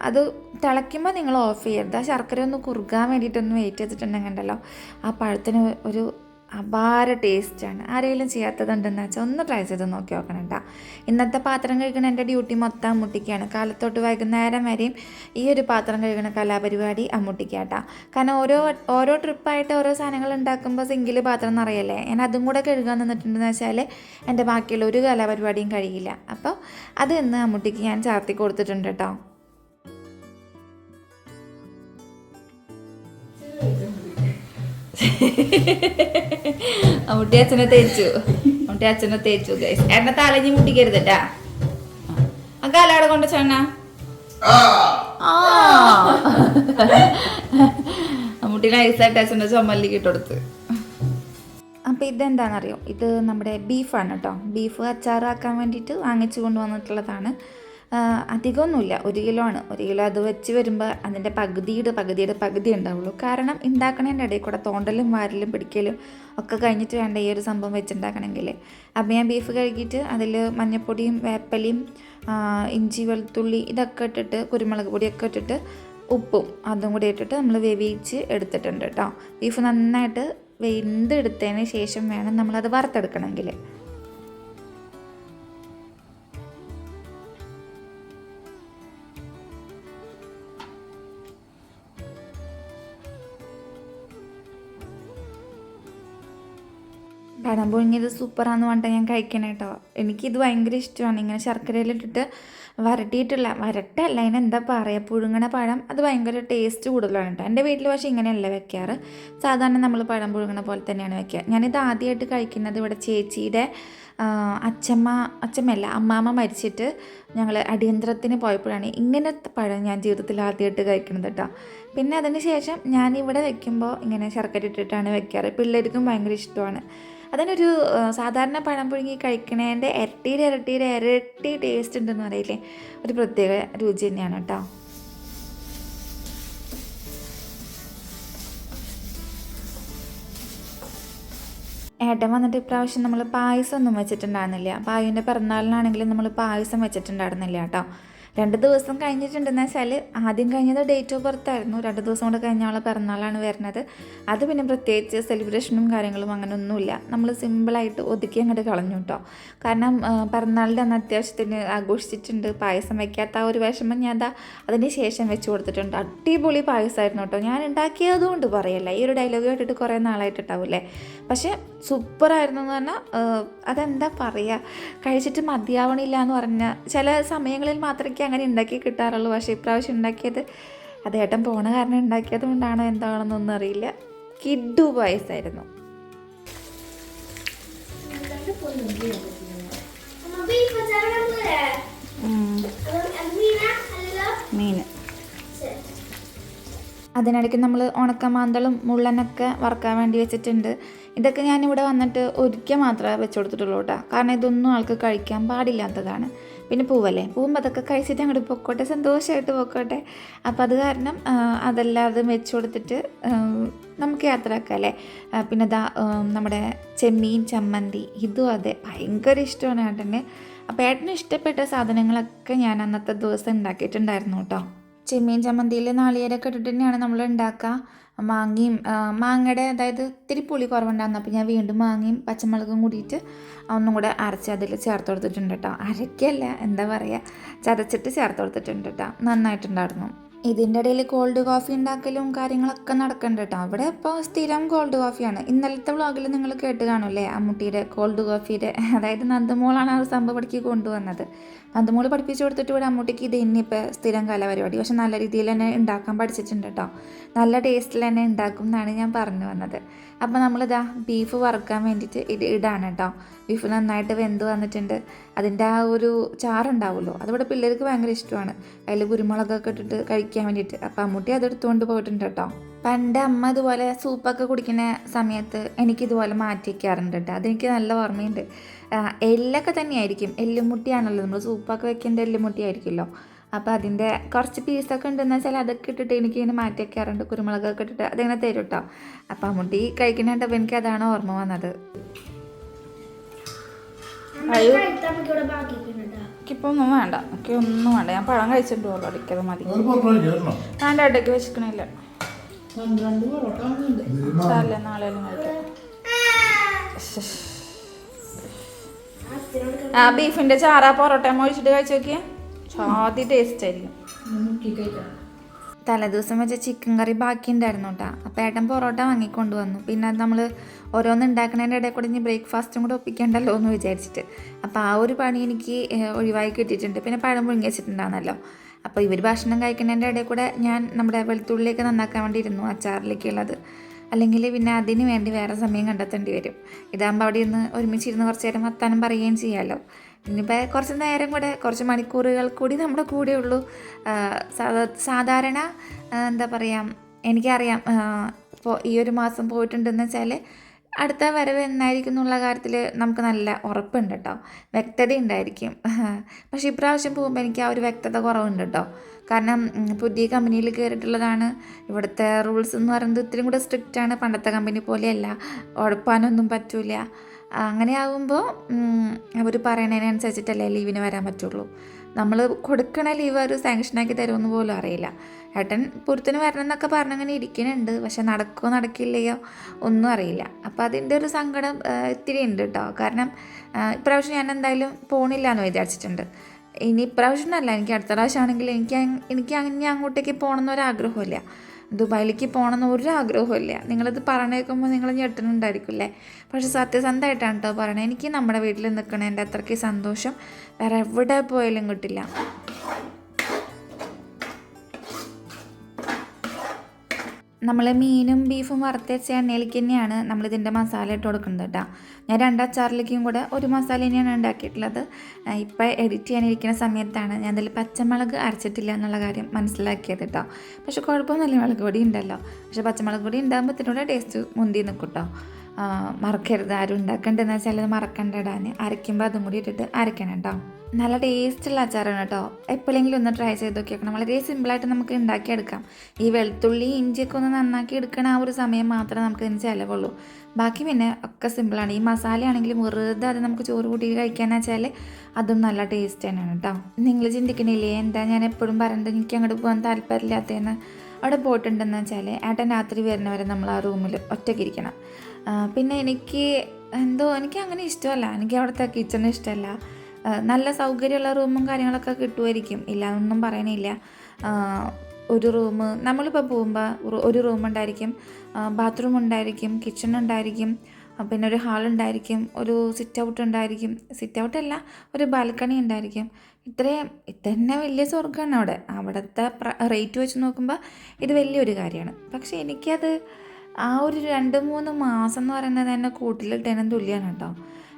S2: അത് തിളയ്ക്കുമ്പോൾ നിങ്ങൾ ഓഫ് ചെയ്യരുത്. ആ ശർക്കര ഒന്ന് കുറുകാൻ വേണ്ടിയിട്ടൊന്ന് വെയിറ്റ് ചെയ്തിട്ടുണ്ടെങ്കിൽ ഉണ്ടല്ലോ. ആ പഴത്തിന് ഒരു അപാര ടേസ്റ്റാണ്. ആരെങ്കിലും ചെയ്യാത്തതുണ്ടെന്ന് വെച്ചാൽ ഒന്ന് ട്രൈ ചെയ്ത് നോക്കി നോക്കണം കേട്ടോ ഇന്നത്തെ പാത്രം കഴുകണ എന്റെ ഡ്യൂട്ടി മൊത്തം അമ്മൂട്ടിക്കാണ്. കാലത്തോട്ട് വൈകുന്നേരം വരെയും ഈ ഒരു പാത്രം കഴുകണ കലാപരിപാടി അമ്മൂട്ടിക്കാട്ടാ കാരണം ഓരോ ഓരോ ട്രിപ്പായിട്ട് ഓരോ സാധനങ്ങൾ ഉണ്ടാക്കുമ്പോൾ സിങ്കിൽ പാത്രം നിറയല്ലേ? ഞാൻ അതും കൂടെ കഴുകാൻ നിന്നിട്ടുണ്ടെന്ന് വെച്ചാൽ എന്റെ ബാക്കിയുള്ള ഒരു കലാപരിപാടിയും കഴിയില്ല. അപ്പോൾ അത് ഇന്ന് അമ്മൂട്ടിക്ക് ഞാൻ ചാർത്തി കൊടുത്തിട്ടുണ്ട് കേട്ടോ അമ്മൂട്ടി അച്ഛനെ തേച്ചു. അമ്മൂട്ടി അച്ഛനെ തേച്ചു ഗൈസ് എണ്ണ തലഞ്ഞ് മുട്ടിക്കരുത് കേട്ടാ ആ കാലാടെ കൊണ്ട് ചേണ ആ. അമ്മൂട്ടി നൈസായിട്ട് അച്ഛന്റെ ചുമലിലേക്ക് കിട്ടെടുത്ത് അപ്പോൾ ഇതെന്താണെന്നറിയോ? ഇത് നമ്മുടെ ബീഫാണ് കേട്ടോ ബീഫ് അച്ചാറാക്കാൻ വേണ്ടിയിട്ട് വാങ്ങിച്ചു കൊണ്ടുവന്നിട്ടുള്ളതാണ്. അധികമൊന്നുമില്ല. ഒരു കിലോ ആണ്. ഒരു കിലോ അത് വെച്ച് വരുമ്പോൾ അതിന്റെ പകുതിയുടെ പകുതിയുടെ പകുതി ഉണ്ടാവുള്ളൂ. കാരണം ഉണ്ടാക്കണതിന്റെ ഇടയിൽ കൂടെ തോണ്ടലും വാരലും പിടിക്കലും ഒക്കെ കഴിഞ്ഞിട്ട് വേണ്ട ഈ ഒരു സംഭവം വെച്ചുണ്ടാക്കണമെങ്കിൽ അപ്പം ഞാൻ ബീഫ് കഴുകിയിട്ട് അതിൽ മഞ്ഞൾപ്പൊടിയും വേപ്പലയും ഇഞ്ചി വെളുത്തുള്ളി ഇതൊക്കെ ഇട്ടിട്ട് കുരുമുളക് പൊടിയൊക്കെ ഇട്ടിട്ട് ഉപ്പും അതും കൂടി ഇട്ടിട്ട് നമ്മൾ വേവിച്ച് എടുത്തിട്ടുണ്ട് കേട്ടോ ബീഫ് നന്നായിട്ട് വെന്തെടുത്തതിന് ശേഷം വേണം നമ്മളത് വറുത്തെടുക്കണമെങ്കിൽ പഴം പുഴുങ്ങിയത് സൂപ്പറാന്ന് പറഞ്ഞിട്ട് ഞാൻ കഴിക്കണേ കേട്ടോ എനിക്കിത് ഭയങ്കര ഇഷ്ടമാണ്. ഇങ്ങനെ ശർക്കരയിലിട്ടിട്ട് വരട്ടിയിട്ടുള്ള വരട്ടല്ല അതിന് എന്താ പറയുക പുഴുങ്ങണ പഴം അത് ഭയങ്കര ടേസ്റ്റ് കൂടുതലാണ് കേട്ടോ എന്റെ വീട്ടിൽ പക്ഷേ ഇങ്ങനെയല്ല വെക്കാറ്. സാധാരണ നമ്മൾ പഴം പുഴുങ്ങണ പോലെ തന്നെയാണ് വെക്കുക. ഞാനിത് ആദ്യമായിട്ട് കഴിക്കുന്നത് ഇവിടെ ചേച്ചിയുടെ അച്ഛമ്മ അച്ഛമ്മയല്ല അമ്മാമ്മ മരിച്ചിട്ട് ഞങ്ങൾ അടിയന്തരത്തിന് പോയപ്പോഴാണ് ഇങ്ങനത്തെ പഴം ഞാൻ ജീവിതത്തിൽ ആദ്യമായിട്ട് കഴിക്കുന്നത് കേട്ടോ പിന്നെ അതിന് ശേഷം ഞാനിവിടെ വെക്കുമ്പോൾ ഇങ്ങനെ ശർക്കര ഇട്ടിട്ടാണ് വെക്കാറ്. പിള്ളേർക്കും ഭയങ്കര ഇഷ്ടമാണ്. അതിനൊരു സാധാരണ പഴം പുഴുങ്ങി കഴിക്കണേന്റെ ഇരട്ടിയുടെ ഇരട്ടിയുടെ ഇരട്ടി ടേസ്റ്റ് ഉണ്ടെന്ന് പറയില്ലേ? ഒരു പ്രത്യേക രുചി തന്നെയാണ് കേട്ടോ ഏട്ടൻ വന്നിട്ട് ഇപ്രാവശ്യം നമ്മൾ പായസം ഒന്നും വെച്ചിട്ടുണ്ടായിരുന്നില്ല. പായുവിന്റെ പിറന്നാളിനാണെങ്കിലും നമ്മൾ പായസം വെച്ചിട്ടുണ്ടായിരുന്നില്ല കേട്ടോ രണ്ട് ദിവസം കഴിഞ്ഞിട്ടുണ്ടെന്ന് വെച്ചാൽ ആദ്യം കഴിഞ്ഞത് ഡേറ്റ് ഓഫ് ബർത്ത് ആയിരുന്നു. രണ്ട് ദിവസം കൊണ്ട് കഴിഞ്ഞ ആളെ പിറന്നാളാണ് വരുന്നത്. അത് പിന്നെ പ്രത്യേകിച്ച് സെലിബ്രേഷനും കാര്യങ്ങളും അങ്ങനെ ഒന്നുമില്ല. നമ്മൾ സിമ്പിളായിട്ട് ഒതുക്കി അങ്ങോട്ട് കളഞ്ഞു കേട്ടോ കാരണം പിറന്നാളിന്റെ അന്ന് അത്യാവശ്യത്തിന് ആഘോഷിച്ചിട്ടുണ്ട്. പായസം വയ്ക്കാത്ത ആ ഒരു വിഷമം ഞാൻ അതാ അതിന് ശേഷം വെച്ച് കൊടുത്തിട്ടുണ്ട്. അടിപൊളി പായസമായിരുന്നു കേട്ടോ ഞാൻ ഉണ്ടാക്കിയതുകൊണ്ട് പറയല്ല. ഈ ഒരു ഡയലോഗ് കേട്ടിട്ട് കുറേ നാളായിട്ടുണ്ടാവില്ലേ പക്ഷേ സൂപ്പറായിരുന്നു എന്ന് പറഞ്ഞാൽ അതെന്താ പറയുക കഴിച്ചിട്ട് മതിയാവണില്ല എന്ന് പറഞ്ഞാൽ ചില സമയങ്ങളിൽ മാത്രമേ അങ്ങനെ ഉണ്ടാക്കി കിട്ടാറുള്ളൂ. പക്ഷേ ഇപ്രാവശ്യം ഉണ്ടാക്കിയത് അത് ഏട്ടൻ പോണ കാരണം ഉണ്ടാക്കിയത് കൊണ്ടാണോ എന്താണെന്നൊന്നും അറിയില്ല. കിഡു
S3: പായസായിരുന്നു.
S2: മീൻ. അതിനിടയ്ക്ക് നമ്മൾ ഉണക്കമാന്തളും മുള്ളനൊക്കെ വറക്കാൻ വേണ്ടി വെച്ചിട്ടുണ്ട്. ഇതൊക്കെ ഞാൻ ഇവിടെ വന്നിട്ട് ഒരിക്കൽ മാത്രമേ വെച്ച് കൊടുത്തിട്ടുള്ളൂ കേട്ടോ. കാരണം ഇതൊന്നും ആൾക്ക് കഴിക്കാൻ പാടില്ലാത്തതാണ്. പിന്നെ പൂവല്ലേ? പൂവുമ്പോൾ അതൊക്കെ കഴിച്ചിട്ട് അങ്ങോട്ട് പൊക്കോട്ടെ. സന്തോഷമായിട്ട് പൊക്കോട്ടെ. അപ്പം അത് കാരണം അതെല്ലാതും വെച്ച് കൊടുത്തിട്ട് നമുക്ക് യാത്രയാക്കാം അല്ലേ പിന്നെ ദാ നമ്മുടെ ചെമ്മീൻ ചമ്മന്തി ഇതും അതെ. ഭയങ്കര ഇഷ്ടമാണ് ഏട്ടന്. അപ്പോൾ ഏട്ടന് ഇഷ്ടപ്പെട്ട സാധനങ്ങളൊക്കെ ഞാൻ അന്നത്തെ ദിവസം ഉണ്ടാക്കിയിട്ടുണ്ടായിരുന്നു കേട്ടോ. ചെമ്മീൻ ചമ്മന്തിയിൽ നാളികേരമൊക്കെ ഇട്ടിട്ട് തന്നെയാണ് നമ്മൾ ഉണ്ടാക്കുക. മാങ്ങയും മാങ്ങയുടെ അതായത് ഇത്തിരി പുളി കുറവുണ്ടായിരുന്നു. അപ്പോൾ ഞാൻ വീണ്ടും മാങ്ങയും പച്ചമുളകും കൂടിയിട്ട് ഒന്നും കൂടെ അരച്ച് അതിൽ ചേർത്ത് കൊടുത്തിട്ടുണ്ട് കേട്ടോ. അരയ്ക്കല്ല എന്താ പറയുക ചതച്ചിട്ട് ചേർത്ത് കൊടുത്തിട്ടുണ്ട് കേട്ടോ. നന്നായിട്ടുണ്ടായിരുന്നു. ഇതിന്റെ ഇടയിൽ കോൾഡ് കോഫി ഉണ്ടാക്കലും കാര്യങ്ങളൊക്കെ നടക്കുന്നുണ്ട് കേട്ടോ അവിടെ ഇപ്പോൾ സ്ഥിരം കോൾഡ് കോഫിയാണ് ഇന്നലത്തെ വ്ളോഗിൽ നിങ്ങൾ കേട്ട് കാണൂല്ലേ അമ്മൂട്ടിയുടെ കോൾഡ് കോഫിയുടെ അതായത് നന്ദമോളാണ് ആ സംഭവം പഠിക്കി കൊണ്ടുവന്നത്. നന്ദമോൾ പഠിപ്പിച്ചു കൊടുത്തിട്ട് ഇവിടെ അമ്മൂട്ടിക്ക് ഇത് ഇനിയിപ്പോൾ സ്ഥിരം കലാപരിപാടി. പക്ഷെ നല്ല രീതിയിൽ തന്നെ ഉണ്ടാക്കാൻ പഠിച്ചിട്ടുണ്ട് കേട്ടോ നല്ല ടേസ്റ്റിൽ തന്നെ ഉണ്ടാക്കും എന്നാണ് ഞാൻ പറഞ്ഞു വന്നത്. അപ്പോൾ നമ്മളിതാ ബീഫ് വറുക്കാൻ വേണ്ടിയിട്ട് ഇത് ഇടാണ് കേട്ടോ ബീഫ് നന്നായിട്ട് വെന്ത് വന്നിട്ടുണ്ട്. അതിന്റെ ആ ഒരു ചാറുണ്ടാവുമല്ലോ അതിവിടെ പിള്ളേർക്ക് ഭയങ്കര ഇഷ്ടമാണ്. അതിൽ കുരുമുളകൊക്കെ ഇട്ടിട്ട് കഴിക്കാൻ വേണ്ടിയിട്ട്. അപ്പോൾ അമ്മൂട്ടി അതെടുത്തുകൊണ്ട് പോയിട്ടുണ്ട് കേട്ടോ പണ്ട് അമ്മ ഇതുപോലെ സൂപ്പൊക്കെ കുടിക്കുന്ന സമയത്ത് എനിക്കിതുപോലെ മാറ്റി വയ്ക്കാറുണ്ട് കേട്ടോ അതെനിക്ക് നല്ല ഓർമ്മയുണ്ട്. എല്ലൊക്കെ തന്നെയായിരിക്കും. എല്ലുമുട്ടിയാണല്ലോ. നമ്മൾ സൂപ്പൊക്കെ വെക്കേണ്ട എല്ലുമുട്ടി ആയിരിക്കുമല്ലോ അപ്പോൾ അതിന്റെ കുറച്ച് പീസൊക്കെ ഉണ്ടെന്ന് വെച്ചാൽ അതൊക്കെ ഇട്ടിട്ട് എനിക്ക് ഇങ്ങനെ മാറ്റി വയ്ക്കാറുണ്ട് കുരുമുളകൊക്കെ ഇട്ടിട്ട് അതിങ്ങനെ തരും കേട്ടോ അപ്പോൾ അമ്മൂട്ടി കഴിക്കണേണ്ടപ്പോൾ എനിക്ക് അതാണ് ഓർമ്മ വന്നത്
S1: എനിക്കിപ്പോൾ ഒന്നും വേണ്ട എനിക്ക് ഒന്നും വേണ്ട ഞാൻ പഴം കഴിച്ചിട്ട് പോലും അടിക്കത് മതി ഞാൻ ഇടയ്ക്ക് വെച്ചിക്കണില്ല സാറില്ല നാളെ കഴിക്കാം ആ ബീഫിന്റെ ചാറാ പൊറോട്ട ഒഴിച്ചിട്ട് കഴിച്ചു നോക്കിയേ ചാതി ടേസ്റ്റ് ആയിരിക്കും.
S2: തലേദിവസം വെച്ച ചിക്കൻ കറി ബാക്കി ഉണ്ടായിരുന്നു കേട്ടോ അപ്പോൾ ഏട്ടൻ പൊറോട്ട വാങ്ങിക്കൊണ്ട് വന്നു പിന്നെ അത് നമ്മൾ ഓരോന്ന് ഉണ്ടാക്കുന്നതിന്റെ ഇടയിൽ കൂടെ ഇനി ബ്രേക്ക്ഫാസ്റ്റും കൂടെ ഒപ്പിക്കണ്ടല്ലോ എന്ന് വിചാരിച്ചിട്ട്. അപ്പോൾ ആ ഒരു പണി എനിക്ക് ഒഴിവാക്കി കിട്ടിയിട്ടുണ്ട്. പിന്നെ പഴം പുഴുങ്ങി വെച്ചിട്ടുണ്ടായിരുന്നല്ലോ. അപ്പോൾ ഇവർ ഭക്ഷണം കഴിക്കുന്നതിന്റെ ഇടയിൽ കൂടെ ഞാൻ നമ്മുടെ വെളുത്തുള്ളിയൊക്കെ നന്നാക്കാൻ വേണ്ടി ഇരുന്നു അച്ചാറിലേക്കുള്ളത്. അല്ലെങ്കിൽ പിന്നെ അതിന് വേണ്ടി വേറെ സമയം കണ്ടെത്തേണ്ടി വരും. ഇതാകുമ്പോൾ അവിടെ ഇരുന്ന് ഒരുമിച്ചിരുന്ന് കുറച്ച് നേരം വർത്താനം പറയുകയും ചെയ്യാമല്ലോ ഇനിയിപ്പോൾ കുറച്ച് നേരം കൂടെ കുറച്ച് മണിക്കൂറുകൾ കൂടി നമ്മുടെ കൂടെ ഉള്ളൂ. സാധാരണ എന്താ പറയുക എനിക്കറിയാം ഇപ്പോൾ ഈ ഒരു മാസം പോയിട്ടുണ്ടെന്ന് വെച്ചാൽ അടുത്ത വരവ് എന്നായിരിക്കും എന്നുള്ള കാര്യത്തിൽ നമുക്ക് നല്ല ഉറപ്പുണ്ട് കേട്ടോ വ്യക്തത ഉണ്ടായിരിക്കും. പക്ഷേ ഇപ്രാവശ്യം പോകുമ്പോൾ എനിക്ക് ആ ഒരു വ്യക്തത കുറവുണ്ട് കേട്ടോ കാരണം പുതിയ കമ്പനിയിൽ കയറിയിട്ടുള്ളതാണ് ഇവിടുത്തെ റൂൾസ് എന്ന് പറയുന്നത് ഇത്തിരി കൂടെ സ്ട്രിക്റ്റ് ആണ് പണ്ടത്തെ കമ്പനി പോലെയല്ല. ഉഴപ്പാനൊന്നും പറ്റൂല. അങ്ങനെ ആകുമ്പോൾ അവർ പറയണതിനനുസരിച്ചിട്ടല്ലേ ലീവിന് വരാൻ പറ്റുള്ളൂ. നമ്മൾ കൊടുക്കണ ലീവ് അവർ സാങ്ഷനാക്കി തരുമെന്ന് പോലും അറിയില്ല. ഏട്ടൻ പുറത്തിന് വരണം എന്നൊക്കെ പറഞ്ഞങ്ങനെ ഇരിക്കുന്നുണ്ട് പക്ഷെ നടക്കുമോ നടക്കില്ലയോ ഒന്നും അറിയില്ല. അപ്പോൾ അതിന്റെ ഒരു സങ്കടം ഇത്തിരി ഉണ്ട് കേട്ടോ കാരണം ഇപ്രാവശ്യം ഞാൻ എന്തായാലും പോണില്ല എന്ന് വിചാരിച്ചിട്ടുണ്ട്. ഇനി ഇപ്രാവശ്യം അല്ല എനിക്ക് അടുത്ത പ്രാവശ്യം ആണെങ്കിൽ എനിക്ക് എനിക്ക് അങ്ങനെ അങ്ങോട്ടേക്ക് പോകണമെന്ന് ഒരാഗ്രഹമില്ല ദുബായിലേക്ക് പോകണമെന്ന് ഒരു ആഗ്രഹമില്ല നിങ്ങളിത് പറഞ്ഞേക്കുമ്പോൾ നിങ്ങൾ ഞെട്ടുന്നുണ്ടായിരിക്കില്ലേ പക്ഷെ സത്യസന്ധമായിട്ടാണ് കേട്ടോ പറയണത് എനിക്ക് നമ്മുടെ വീട്ടിൽ നിൽക്കണതിന്റെ അത്രയ്ക്ക് സന്തോഷം. വേറെ എവിടെ പോയാലും കിട്ടില്ല. നമ്മൾ മീനും ബീഫും വറുത്തേച്ച എണ്ണയിലേക്ക് തന്നെയാണ് നമ്മളിതിന്റെ മസാല ഇട്ട് കൊടുക്കുന്നത് കേട്ടോ. ഞാൻ രണ്ട് അച്ചാറിലേക്കും കൂടെ ഒരു മസാല തന്നെയാണ് ഉണ്ടാക്കിയിട്ടുള്ളത്. ഇപ്പോൾ എഡിറ്റ് ചെയ്യാനിരിക്കുന്ന സമയത്താണ് ഞാൻ അതിൽ പച്ചമുളക് അരച്ചിട്ടില്ല എന്നുള്ള കാര്യം മനസ്സിലാക്കിയത് കേട്ടോ. പക്ഷേ കുഴപ്പമൊന്നുമില്ല മുളക് പൊടി ഉണ്ടല്ലോ. പക്ഷേ പച്ചമുളക് പൊടി ഉണ്ടാകുമ്പോൾ ടേസ്റ്റ് മുന്തി നിൽക്കും കേട്ടോ. മറക്കരുത്. ആരും ഉണ്ടാക്കണ്ടെന്ന് വെച്ചാൽ അത് മറക്കണ്ടടാൻ അരയ്ക്കുമ്പോൾ അതും കൂടി ഇട്ടിട്ട് അരയ്ക്കണം കേട്ടോ. നല്ല ടേസ്റ്റുള്ള അച്ചാറാണ് കേട്ടോ. എപ്പോഴെങ്കിലും ഒന്ന് ട്രൈ ചെയ്ത് നോക്കി നോക്കണം വളരെ സിമ്പിളായിട്ട് നമുക്ക് ഉണ്ടാക്കിയെടുക്കാം. ഈ വെളുത്തുള്ളി ഇഞ്ചിയൊക്കെ ഒന്ന് നന്നാക്കി എടുക്കണ ആ ഒരു സമയം മാത്രമേ നമുക്ക് ഇതിന് ചിലവുള്ളൂ. ബാക്കി പിന്നെ ഒക്കെ സിമ്പിളാണ് ഈ മസാലയാണെങ്കിലും വെറുതെ അത് നമുക്ക് ചോറ് കൂട്ടി കഴിക്കാന്ന് വെച്ചാൽ അതും നല്ല ടേസ്റ്റ് തന്നെയാണ് കേട്ടോ. നിങ്ങൾ ചിന്തിക്കണില്ലേ? എന്താ ഞാൻ എപ്പോഴും പറയുന്നത് എനിക്ക് അങ്ങോട്ട് പോകാൻ താല്പര്യമില്ലാത്തതെന്ന് അവിടെ പോയിട്ടുണ്ടെന്ന് വെച്ചാൽ ഏട്ടൻ രാത്രി വരുന്നവരെ നമ്മൾ ആ റൂമിൽ ഒറ്റയ്ക്കിരിക്കണം പിന്നെ എനിക്ക് എന്തോ എനിക്ക് അങ്ങനെ ഇഷ്ടമല്ല. എനിക്ക് അവിടുത്തെ കിച്ചൺ ഇഷ്ടമല്ല. നല്ല സൗകര്യമുള്ള റൂമും കാര്യങ്ങളൊക്കെ കിട്ടുമായിരിക്കും. ഇല്ല എന്നൊന്നും പറയണില്ല ഒരു റൂം നമ്മളിപ്പോൾ പോകുമ്പോൾ ഒരു റൂം ഉണ്ടായിരിക്കും. ബാത്റൂം ഉണ്ടായിരിക്കും കിച്ചൺ ഉണ്ടായിരിക്കും. പിന്നെ ഒരു ഹാൾ ഉണ്ടായിരിക്കും ഒരു സിറ്റ് ഔട്ട് ഉണ്ടായിരിക്കും. സിറ്റ് ഔട്ട് അല്ല ഒരു ബാൽക്കണി ഉണ്ടായിരിക്കും. ഇത്രയും ഇതന്നെ വലിയ സ്വർഗമാണ് അവിടെ. അവിടുത്തെ റേറ്റ് വെച്ച് നോക്കുമ്പോൾ ഇത് വലിയൊരു കാര്യമാണ്. പക്ഷേ എനിക്കത് ആ ഒരു രണ്ട് മൂന്ന് മാസം എന്ന് പറയുന്നത് തന്നെ കൂട്ടിലിട്ടതിനും തുല്യമാണ് കേട്ടോ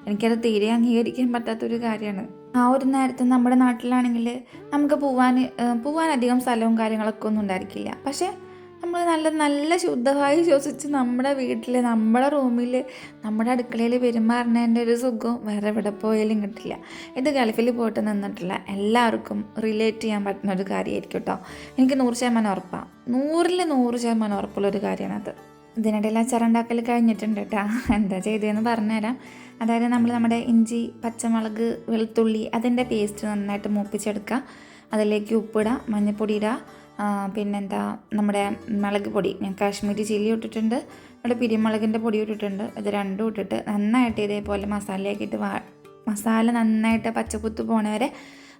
S2: എനിക്കത് തീരെ അംഗീകരിക്കാൻ പറ്റാത്തൊരു കാര്യമാണ്. ആ ഒരു നേരത്തെ നമ്മുടെ നാട്ടിലാണെങ്കിൽ നമുക്ക് പോവാൻ പോവാൻ അധികം സ്ഥലവും കാര്യങ്ങളൊക്കെ ഒന്നും ഉണ്ടായിരിക്കില്ല. പക്ഷേ നമ്മൾ നല്ല നല്ല ശുദ്ധമായി ശ്വസിച്ച് നമ്മുടെ വീട്ടിൽ നമ്മുടെ റൂമിൽ നമ്മുടെ അടുക്കളയിൽ പെരുമാറുന്നതിന്റെ ഒരു സുഖം വേറെ എവിടെ പോയാലും കിട്ടില്ല. ഇത് ഗൾഫിൽ പോയിട്ട് നിന്നിട്ടില്ല എല്ലാവർക്കും റിലേറ്റ് ചെയ്യാൻ പറ്റുന്ന ഒരു കാര്യമായിരിക്കും കേട്ടോ എനിക്ക് നൂറ് ശതമാനം ഉറപ്പാണ് നൂറിൽ നൂറ് ശതമാനം ഉറപ്പുള്ളൊരു കാര്യമാണത്. ഇതിനിടയിൽ അച്ചാറുണ്ടാക്കൽ കഴിഞ്ഞിട്ടുണ്ട് കേട്ടോ എന്താ ചെയ്തതെന്ന് പറഞ്ഞുതരാം. അതായത് നമ്മൾ നമ്മുടെ ഇഞ്ചി പച്ചമുളക് വെളുത്തുള്ളി അതിന്റെ പേസ്റ്റ് നന്നായിട്ട് മൂപ്പിച്ചെടുക്കുക. അതിലേക്ക് ഉപ്പിടുക മഞ്ഞൾപ്പൊടി ഇടുക പിന്നെന്താ നമ്മുടെ മുളക് പൊടി. ഞാൻ കാശ്മീരി ചില്ലി ഇട്ടിട്ടുണ്ട്. നമ്മുടെ പിരിമുളകിന്റെ പൊടി ഇട്ടിട്ടുണ്ട്. ഇത് രണ്ടും ഇട്ടിട്ട് നന്നായിട്ട് ഇതേപോലെ മസാലയാക്കിയിട്ട് വാ മസാല നന്നായിട്ട് പച്ചക്കുത്ത് പോണ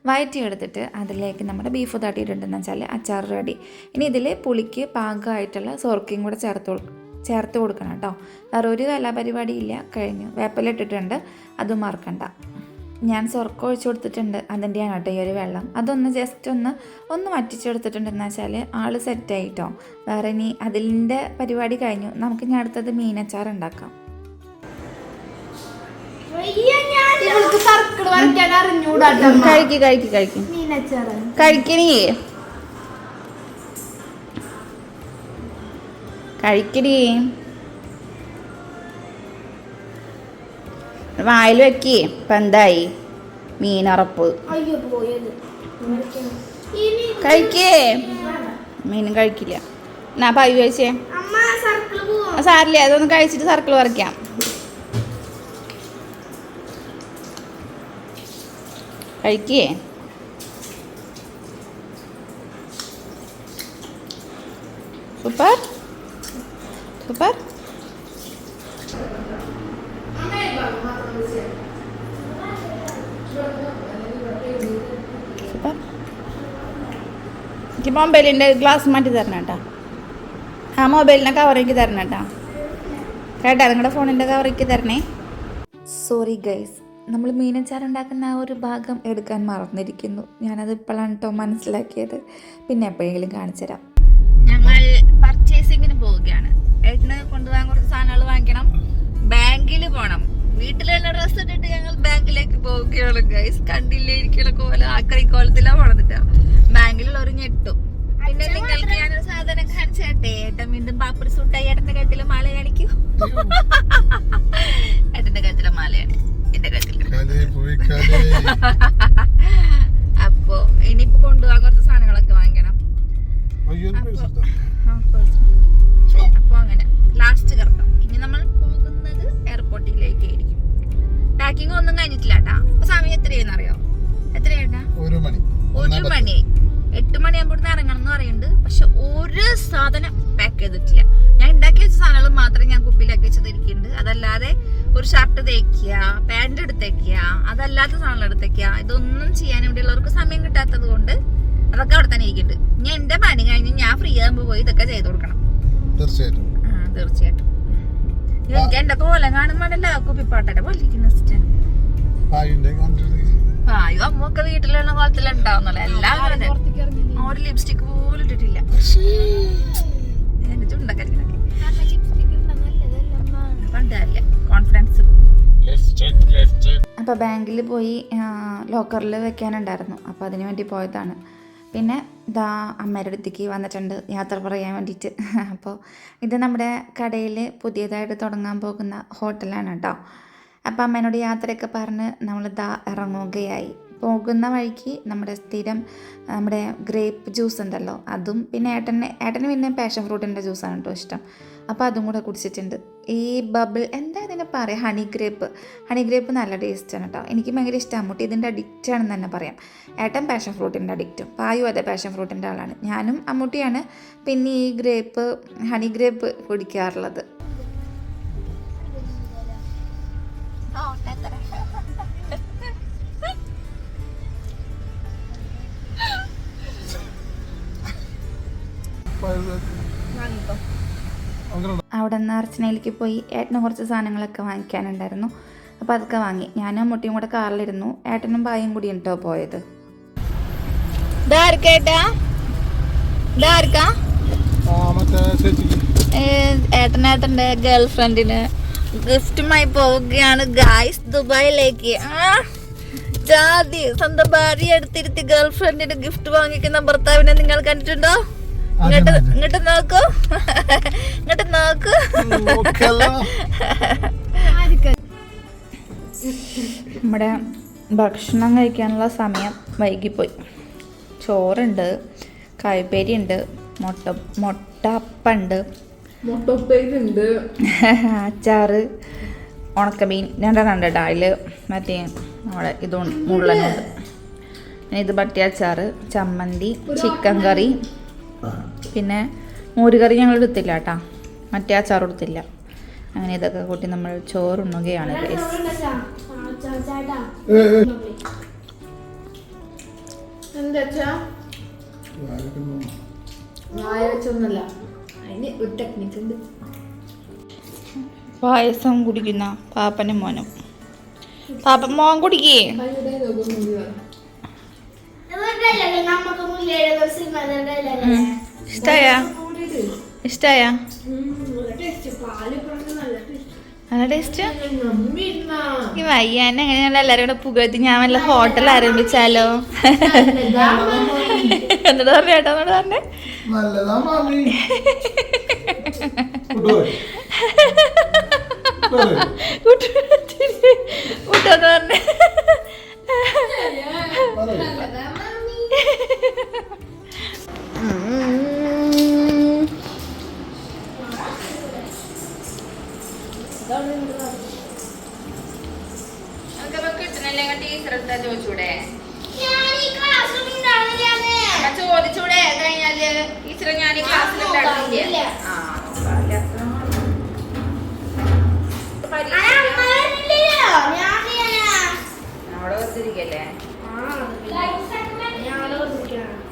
S2: വരെ വഴറ്റിയെടുത്തിട്ട് അതിലേക്ക് നമ്മുടെ ബീഫ് തട്ടിയിട്ടുണ്ടെന്ന് വെച്ചാൽ അച്ചാർ റെഡി ഇനി ഇതിൽ പുളിക്ക് പാകമായിട്ടുള്ള സോർക്കയും കൂടെ ചേർത്ത് ചേർത്ത് കൊടുക്കണം കേട്ടോ. വേറെ ഒരു കലാപരിപാടി ഇല്ല കഴിഞ്ഞു. വേപ്പലിട്ടിട്ടുണ്ട്. അതും മറക്കണ്ട. ഞാൻ സ്വർക്കം ഒഴിച്ചു കൊടുത്തിട്ടുണ്ട്. അതിന്റെയാണ് കേട്ടോ ഈ ഒരു വെള്ളം. അതൊന്ന് ജസ്റ്റ് ഒന്ന് ഒന്ന് വറ്റിച്ചെടുത്തിട്ടുണ്ടെന്ന് വെച്ചാൽ ആൾ സെറ്റായിട്ടോ വേറെ ഇനി അതിന്റെ പരിപാടി കഴിഞ്ഞു. നമുക്ക് ഇനി അടുത്തത് മീനച്ചാർ ഉണ്ടാക്കാം.
S1: ഇവൾക്ക് സർക്കിൾ വരയ്ക്കാൻ അറിഞ്ഞൂടാട്ടോ
S2: കഴിക്ക് കഴിക്ക് കഴിക്കും.
S3: മീനച്ചാറ്.
S2: കഴിക്കണേ. കഴിക്കടി. വായിൽ വെക്കേ ഇപ്പൊ എന്തായി? മീനറപ്പ്. കഴിക്കേ. മീനും കഴിക്കില്ല. എന്നാ പൈ കഴിച്ചേ. സാറില്ലേ അതൊന്ന് കഴിച്ചിട്ട് സർക്കിൾ വരയ്ക്കാം. കഴിക്കേ? സൂപ്പർ. സൂപ്പർ. സൂപ്പർ. എനിക്ക് മൊബൈലിന്റെ ഗ്ലാസ് മാറ്റി തരണം കേട്ടോ. ആ മൊബൈലിന്റെ കവർ എനിക്ക് തരണം കേട്ടോ. കേട്ടോ നിങ്ങളുടെ ഫോണിന്റെ കവർ എനിക്ക് തരണേ. സോറി ഗൈസ് നമ്മൾ മീനച്ചാർ ഉണ്ടാക്കുന്ന ആ ഒരു ഭാഗം എടുക്കാൻ മറന്നിരിക്കുന്നു. ഞാനത് ഇപ്പോഴാണ് കേട്ടോ മനസ്സിലാക്കിയത്. പിന്നെ എപ്പോഴെങ്കിലും കാണിച്ചു തരാം.
S1: ഞങ്ങൾ പർച്ചേസിങ്ങിന് പോവുകയാണ്. ഏട്ടന് കൊണ്ടുപോകാൻ കുറച്ച് സാധനങ്ങൾ വാങ്ങിക്കണം. ബാങ്കിൽ പോകണം വീട്ടിലുള്ള ഡ്രസ്സ് ഇട്ടിട്ട് ഞങ്ങൾ ബാങ്കിലേക്ക് പോവുകയാണ് ഗൈസ് കണ്ടില്ലേ? ഇരിക്കണ കോല ആക്രി കോലത്തിലാ പോണതിട്ട ബാങ്കിലുള്ള ഒരു ഞെട്ടും. പിന്നെ നിങ്ങൾക്ക് ഞാനൊരു സാധനം കാണിച്ചേട്ടെ ഏട്ടൻ വീണ്ടും പാപ്പിടി സൂട്ടായി ഏട്ടന്റെ കഴുത്തിലെ മാല കാണിക്കൂ. സമയം കിട്ടാത്തത് കൊണ്ട് അതൊക്കെ അവിടെ തന്നെ ഇരിക്കുന്നുണ്ട്. ഞാൻ എന്റെ പണി കഴിഞ്ഞ് ഞാൻ ഫ്രീ ആകുമ്പോൾ പോയി ഇതൊക്കെ ചെയ്ത് കൊടുക്കണം.
S4: തീർച്ചയായിട്ടും.
S1: ആ തീർച്ചയായിട്ടും. എനിക്ക് എന്റെ കോലം കാണുമ്പോഴല്ല കുപ്പിപ്പാട്ടയുടെ പോലെ ഇരിക്കുന്ന സിസ്റ്റം
S4: പായിന്റെ കണ്ടിട്ട്
S1: വായു അമ്മൊക്കെ വീട്ടിലുള്ള കോലത്തിലുണ്ടാവുന്നല്ലോ എല്ലാവരും അതെ. ഒരു ലിപ്സ്റ്റിക് പോലും ഇട്ടിട്ടില്ല. എന്റെ കോൺഫിഡൻസ്
S2: അപ്പോൾ ബാങ്കിൽ പോയി ലോക്കറിൽ വെക്കാനുണ്ടായിരുന്നു. അപ്പോൾ അതിന് വേണ്ടി പോയതാണ്. പിന്നെ ഇതാ അമ്മയുടെ അടുത്തേക്ക് വന്നിട്ടുണ്ട് യാത്ര പറയാൻ വേണ്ടിയിട്ട്. അപ്പോൾ ഇത് നമ്മുടെ കടയിൽ പുതിയതായിട്ട് തുടങ്ങാൻ പോകുന്ന ഹോട്ടലാണ് കേട്ടോ. അപ്പോൾ അമ്മേനോട് യാത്രയൊക്കെ പറഞ്ഞ് നമ്മൾ ഇതാ ഇറങ്ങുകയായി. പോകുന്ന വഴിക്ക് നമ്മുടെ സ്ഥിരം നമ്മുടെ ഗ്രേപ്പ് ജ്യൂസ് ഉണ്ടല്ലോ അതും പിന്നെ ഏട്ടന് ഏട്ടന് പിന്നെ പാഷൻ ഫ്രൂട്ടിന്റെ ജ്യൂസാണ് കേട്ടോ ഇഷ്ടം. അപ്പോൾ അതും കൂടെ കുടിച്ചിട്ടുണ്ട്. ഈ ബബിൾ എന്താ ഇതിനെ പറയുക ഹണി ഗ്രേപ്പ് ഹണി ഗ്രേപ്പ് നല്ല ടേസ്റ്റാണ് കേട്ടോ എനിക്ക് ഭയങ്കര ഇഷ്ടമാണ് മുട്ടി ഇതിന്റെ അഡിക്റ്റ് ആണെന്ന് തന്നെ പറയാം. ഏട്ടൻ പാഷൻ ഫ്രൂട്ടിന്റെ അഡിക്റ്റും പായും അതെ പാഷൻ ഫ്രൂട്ടിന്റെ ആളാണ്. ഞാനും അമ്മൂട്ടിയാണ് പിന്നെ ഈ ഗ്രേപ്പ് ഹണി ഗ്രേപ്പ് കുടിക്കാറുള്ളത്.
S4: അങ്ങനെ
S2: അവിടെ നിന്ന് അർച്ചനയിലേക്ക് പോയി ഏട്ടന് കുറച്ച് സാധനങ്ങളൊക്കെ വാങ്ങിക്കാനുണ്ടായിരുന്നു. അപ്പോൾ അതൊക്കെ വാങ്ങി. ഞാനും മുട്ടിയും കൂടെ കാറിലിരുന്നു. ഏട്ടനും ഭായും കൂടി ഉണ്ടോ പോയത്?
S1: ഏട്ടനേട്ടന്റെ ഗേൾ ഫ്രണ്ടിന് ഗിഫ്റ്റുമായി പോവുകയാണ്. ഗായ്സ് ദുബായിലേക്ക്. ആ ജാതി. സ്വന്തം ഭാര്യ എടുത്തിരുത്തി ഗേൾ ഫ്രണ്ടിന് ഗിഫ്റ്റ് വാങ്ങിക്കുന്ന ഭർത്താവിനെ നിങ്ങൾ കണ്ടിട്ടുണ്ടോ? ഇങ്ങോട്ട് ഇങ്ങോട്ട് നോക്കൂ. ഇങ്ങോട്ട് നോക്കൂ.
S2: നമ്മുടെ ഭക്ഷണം കഴിക്കാനുള്ള സമയം വൈകിപ്പോയി. ചോറുണ്ട് കായ്പേരി ഉണ്ട് മുട്ട മുട്ട അപ്പുണ്ട്.
S3: മുട്ടപ്പേരുണ്ട്
S2: അച്ചാറ് ഉണക്കമീൻ രണ്ടെണ്ണം ഉണ്ട് അതിൽ മറ്റേ നമ്മുടെ ഇതുണ്ട് മുള്ളനുണ്ട്. ഇത് പട്ടിയച്ചാറ് ചമ്മന്തി ചിക്കൻ കറി പിന്നെ മോരുകറി ഞങ്ങൾ എടുത്തില്ല കേട്ടോ മറ്റേ അച്ചാർ എടുത്തില്ല അങ്ങനെ ഇതൊക്കെ കൂട്ടി നമ്മൾ ചോറുണ്ണുകയാണ് പായസം കുടിക്കുന്ന പാപ്പനും മോനും. പാപ്പൻ മോൻ കുടിക്കേ.
S3: നമുക്ക്
S2: ഇഷ്ടായ? ഇഷ്ടായ?
S3: നല്ല ടേസ്റ്റ്.
S2: ഈ വയ്യാൻ എങ്ങനെയാണ് എല്ലാവരും കൂടെ പുകഴ്ത്തി ഞാൻ വല്ല ഹോട്ടൽ ആരംഭിച്ചാലോ? എന്നിട്ട് പറഞ്ഞു കേട്ടോ എന്നോട് പറഞ്ഞേ?
S4: നല്ലതാ മാമി. കൊണ്ടുപോയി
S2: പറഞ്ഞേ കിട്ടണല്ലേ ടീച്ചർ എടുത്താ ചോദിച്ചൂടെ? ചോദിച്ചൂടെ? കഴിഞ്ഞാൽ ടീച്ചറെ ഞാൻ ഈ ക്ലാസ്സിൽ ആ അവിടെ വെച്ചിരിക്കല്ലേ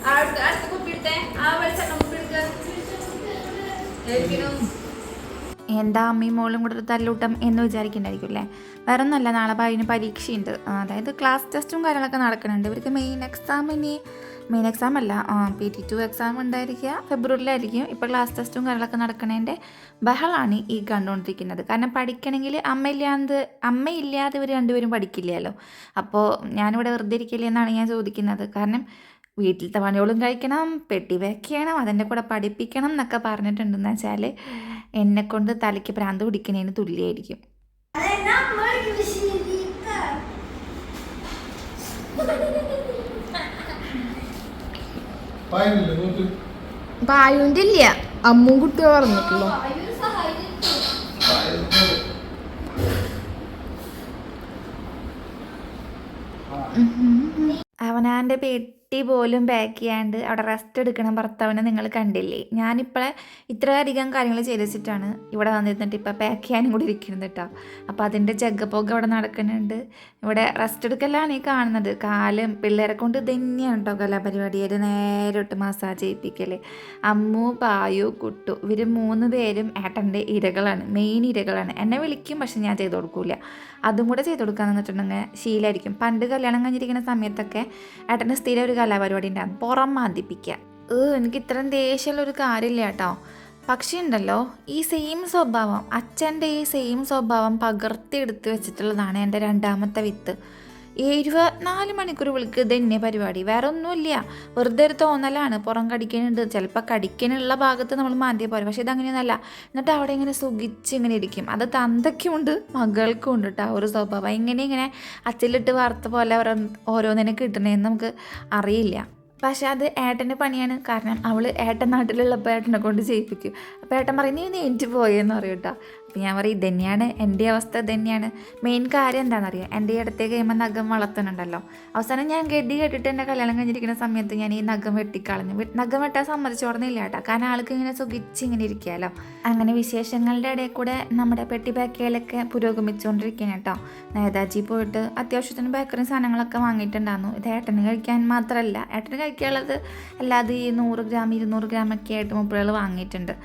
S2: അടുത്ത അടുത്ത കുപ്പി എടുത്തേ ആ വെളിച്ചെണ്ണ കുപ്പി എടുക്ക എന്താ അമ്മയും മോളും കൂടെ ഒരു തല്ലൂട്ടം എന്ന് വിചാരിക്കേണ്ടായിരിക്കും അല്ലേ? വേറെ ഒന്നല്ല നാളെ ഭാവിന് പരീക്ഷയുണ്ട്. അതായത് ക്ലാസ് ടെസ്റ്റും കാര്യങ്ങളൊക്കെ നടക്കുന്നുണ്ട്. ഇവർക്ക് മെയിൻ എക്സാം ഇനി മെയിൻ എക്സാം അല്ല പി ടി ടു എക്സാം ഉണ്ടായിരിക്കുക. ഫെബ്രുവരിയിലായിരിക്കും. ഇപ്പോൾ ക്ലാസ് ടെസ്റ്റും കാര്യങ്ങളൊക്കെ നടക്കണതിന്റെ ബഹളാണ് ഈ കണ്ടുകൊണ്ടിരിക്കുന്നത്. കാരണം പഠിക്കണമെങ്കിൽ അമ്മയില്ലാതെ അമ്മയില്ലാതെ ഇവർ രണ്ടുപേരും പഠിക്കില്ലല്ലോ. അപ്പോൾ ഞാനിവിടെ വെറുതെ ഇരിക്കില്ല എന്നാണ് ഞാൻ ചോദിക്കുന്നത്. കാരണം വീട്ടിലത്തെ പണികളും കഴിക്കണം പെട്ടി വെക്കണം അതിന്റെ കൂടെ പഠിപ്പിക്കണം എന്നൊക്കെ പറഞ്ഞിട്ടുണ്ടെന്ന് വെച്ചാൽ എന്നെ കൊണ്ട് തലയ്ക്ക് ഭ്രാന്ത് പിടിക്കുന്നതിന് തുല്യമായിരിക്കും.
S3: പായുന്റെ ഇല്ല അമ്മും കുട്ടിയോ പറഞ്ഞിട്ടുള്ളൂ
S2: അവനാന്റെ പെട്ടി പോലും പാക്ക് ചെയ്യാണ്ട് അവിടെ റെസ്റ്റ് എടുക്കണ ഭർത്താവിനെ നിങ്ങൾ കണ്ടില്ലേ? ഞാനിപ്പോഴേ ഇത്രയധികം കാര്യങ്ങൾ ചെയ്ത് വെച്ചിട്ടാണ് ഇവിടെ വന്നിരുന്നിട്ട് ഇപ്പോൾ പാക്ക് ചെയ്യാനും കൂടി ഇരിക്കുന്നത് കേട്ടോ അപ്പോൾ അതിന്റെ ജഗ്ഗപ്പോക്ക് അവിടെ നടക്കുന്നുണ്ട്. ഇവിടെ റെസ്റ്റ് എടുക്കലാണ് ഈ കാണുന്നത്. കാലും പിള്ളേരെ കൊണ്ട് തന്നെയാണ് കേട്ടോ കലാപരിപാടി. ഒരു നേരോട്ട് മസാജ് ചെയ്യിപ്പിക്കൽ അമ്മു പായു കുട്ടു ഇവർ മൂന്ന് പേരും ഏട്ടന്റെ ഇരകളാണ്. മെയിൻ ഇരകളാണ്. എന്നെ വിളിക്കും പക്ഷെ ഞാൻ ചെയ്ത് കൊടുക്കൂല. അതും കൂടെ ചെയ്ത് കൊടുക്കാൻ വെച്ചിട്ടുണ്ടെങ്കിൽ ശീലമായിരിക്കും പണ്ട് കല്യാണം കഴിഞ്ഞിരിക്കുന്ന സമയത്തൊക്കെ ഏട്ടന്റെ സ്ഥിരം ഒരു കലാപരിപാടി ഉണ്ടായിരുന്നു. പുറം മാന്തിപ്പിക്കുക ഏ എനിക്ക് ഇത്രയും ദേഷ്യമുള്ള ഒരു കാര്യമില്ല കേട്ടോ. പക്ഷേ ഉണ്ടല്ലോ ഈ സെയിം സ്വഭാവം അച്ഛന്റെ ഈ സെയിം സ്വഭാവം പകർത്തി എടുത്ത് വെച്ചിട്ടുള്ളതാണ് എന്റെ രണ്ടാമത്തെ വിത്ത്. ഇരുപത്തിനാല് മണിക്കൂർ വിളിക്ക് തന്നെ പരിപാടി. വേറെ ഒന്നുമില്ല വെറുതെ ഒരു തോന്നലാണ്. പുറം കടിക്കാനുണ്ട് ചിലപ്പോൾ കടിക്കാനുള്ള ഭാഗത്ത് നമ്മൾ മാന്തിയ പോലെ പക്ഷേ ഇതങ്ങനെയൊന്നല്ല. എന്നിട്ട് അവിടെ ഇങ്ങനെ സുഖിച്ച് ഇങ്ങനെ ഇരിക്കും. അത് തന്തയ്ക്കുമുണ്ട് മകൾക്കും ഉണ്ട് കേട്ടോ ഒരു സ്വഭാവം. ഇങ്ങനെ ഇങ്ങനെ അച്ചിലിട്ട് വാർത്ത പോലെ ഓരോ ഓരോന്നിനെ കിട്ടണേന്ന് നമുക്ക് അറിയില്ല. പക്ഷേ അത് ഏട്ടന്റെ പണിയാണ്. കാരണം അവൾ ഏട്ടൻ നാട്ടിലുള്ളപ്പോൾ ഏട്ടനെ കൊണ്ട് ചെയ്യിപ്പിക്കും. അപ്പോൾ ഏട്ടൻ പറയും നീ നീറ്റ് പോയെന്ന് പറയും കേട്ടോ അപ്പോൾ ഞാൻ പറയും ഇതന്നെയാണ് എന്റെ അവസ്ഥ ഇതന്നെയാണ്. മെയിൻ കാര്യം എന്താണെന്നറിയാം? എന്റെ അടുത്തേക്ക് കഴിയുമ്പോൾ നഖം വളർത്തുന്നുണ്ടല്ലോ. അവസാനം ഞാൻ ഗഡി കെട്ടിട്ട് എന്റെ കല്യാണം കഴിഞ്ഞിരിക്കുന്ന സമയത്ത് ഞാൻ ഈ നഗം വെട്ടിക്കളഞ്ഞു. നഗം വെട്ടാൻ സമ്മതിച്ചോടുന്നില്ല കേട്ടോ. കാരണം ആൾക്ക് ഇങ്ങനെ സുഖിച്ച് ഇങ്ങനെ ഇരിക്കാമല്ലോ അങ്ങനെ വിശേഷങ്ങളുടെ ഇടയിൽ കൂടെ നമ്മുടെ പെട്ടി ബാക്കുകളൊക്കെ പുരോഗമിച്ചുകൊണ്ടിരിക്കുകയാണ് കേട്ടോ. നേതാജി പോയിട്ട് അത്യാവശ്യത്തിന് ബേക്കറി സാധനങ്ങളൊക്കെ വാങ്ങിയിട്ടുണ്ടായിരുന്നു. ഇത് ഏട്ടന് കഴിക്കാൻ മാത്രമല്ല ഏട്ടന് കഴിക്കാനുള്ളത് അല്ലാതെ ഈ നൂറ് ഗ്രാം ഇരുന്നൂറ് ഗ്രാം ഒക്കെ ആയിട്ട് മുപ്പുകൾ വാങ്ങിയിട്ടുണ്ട്.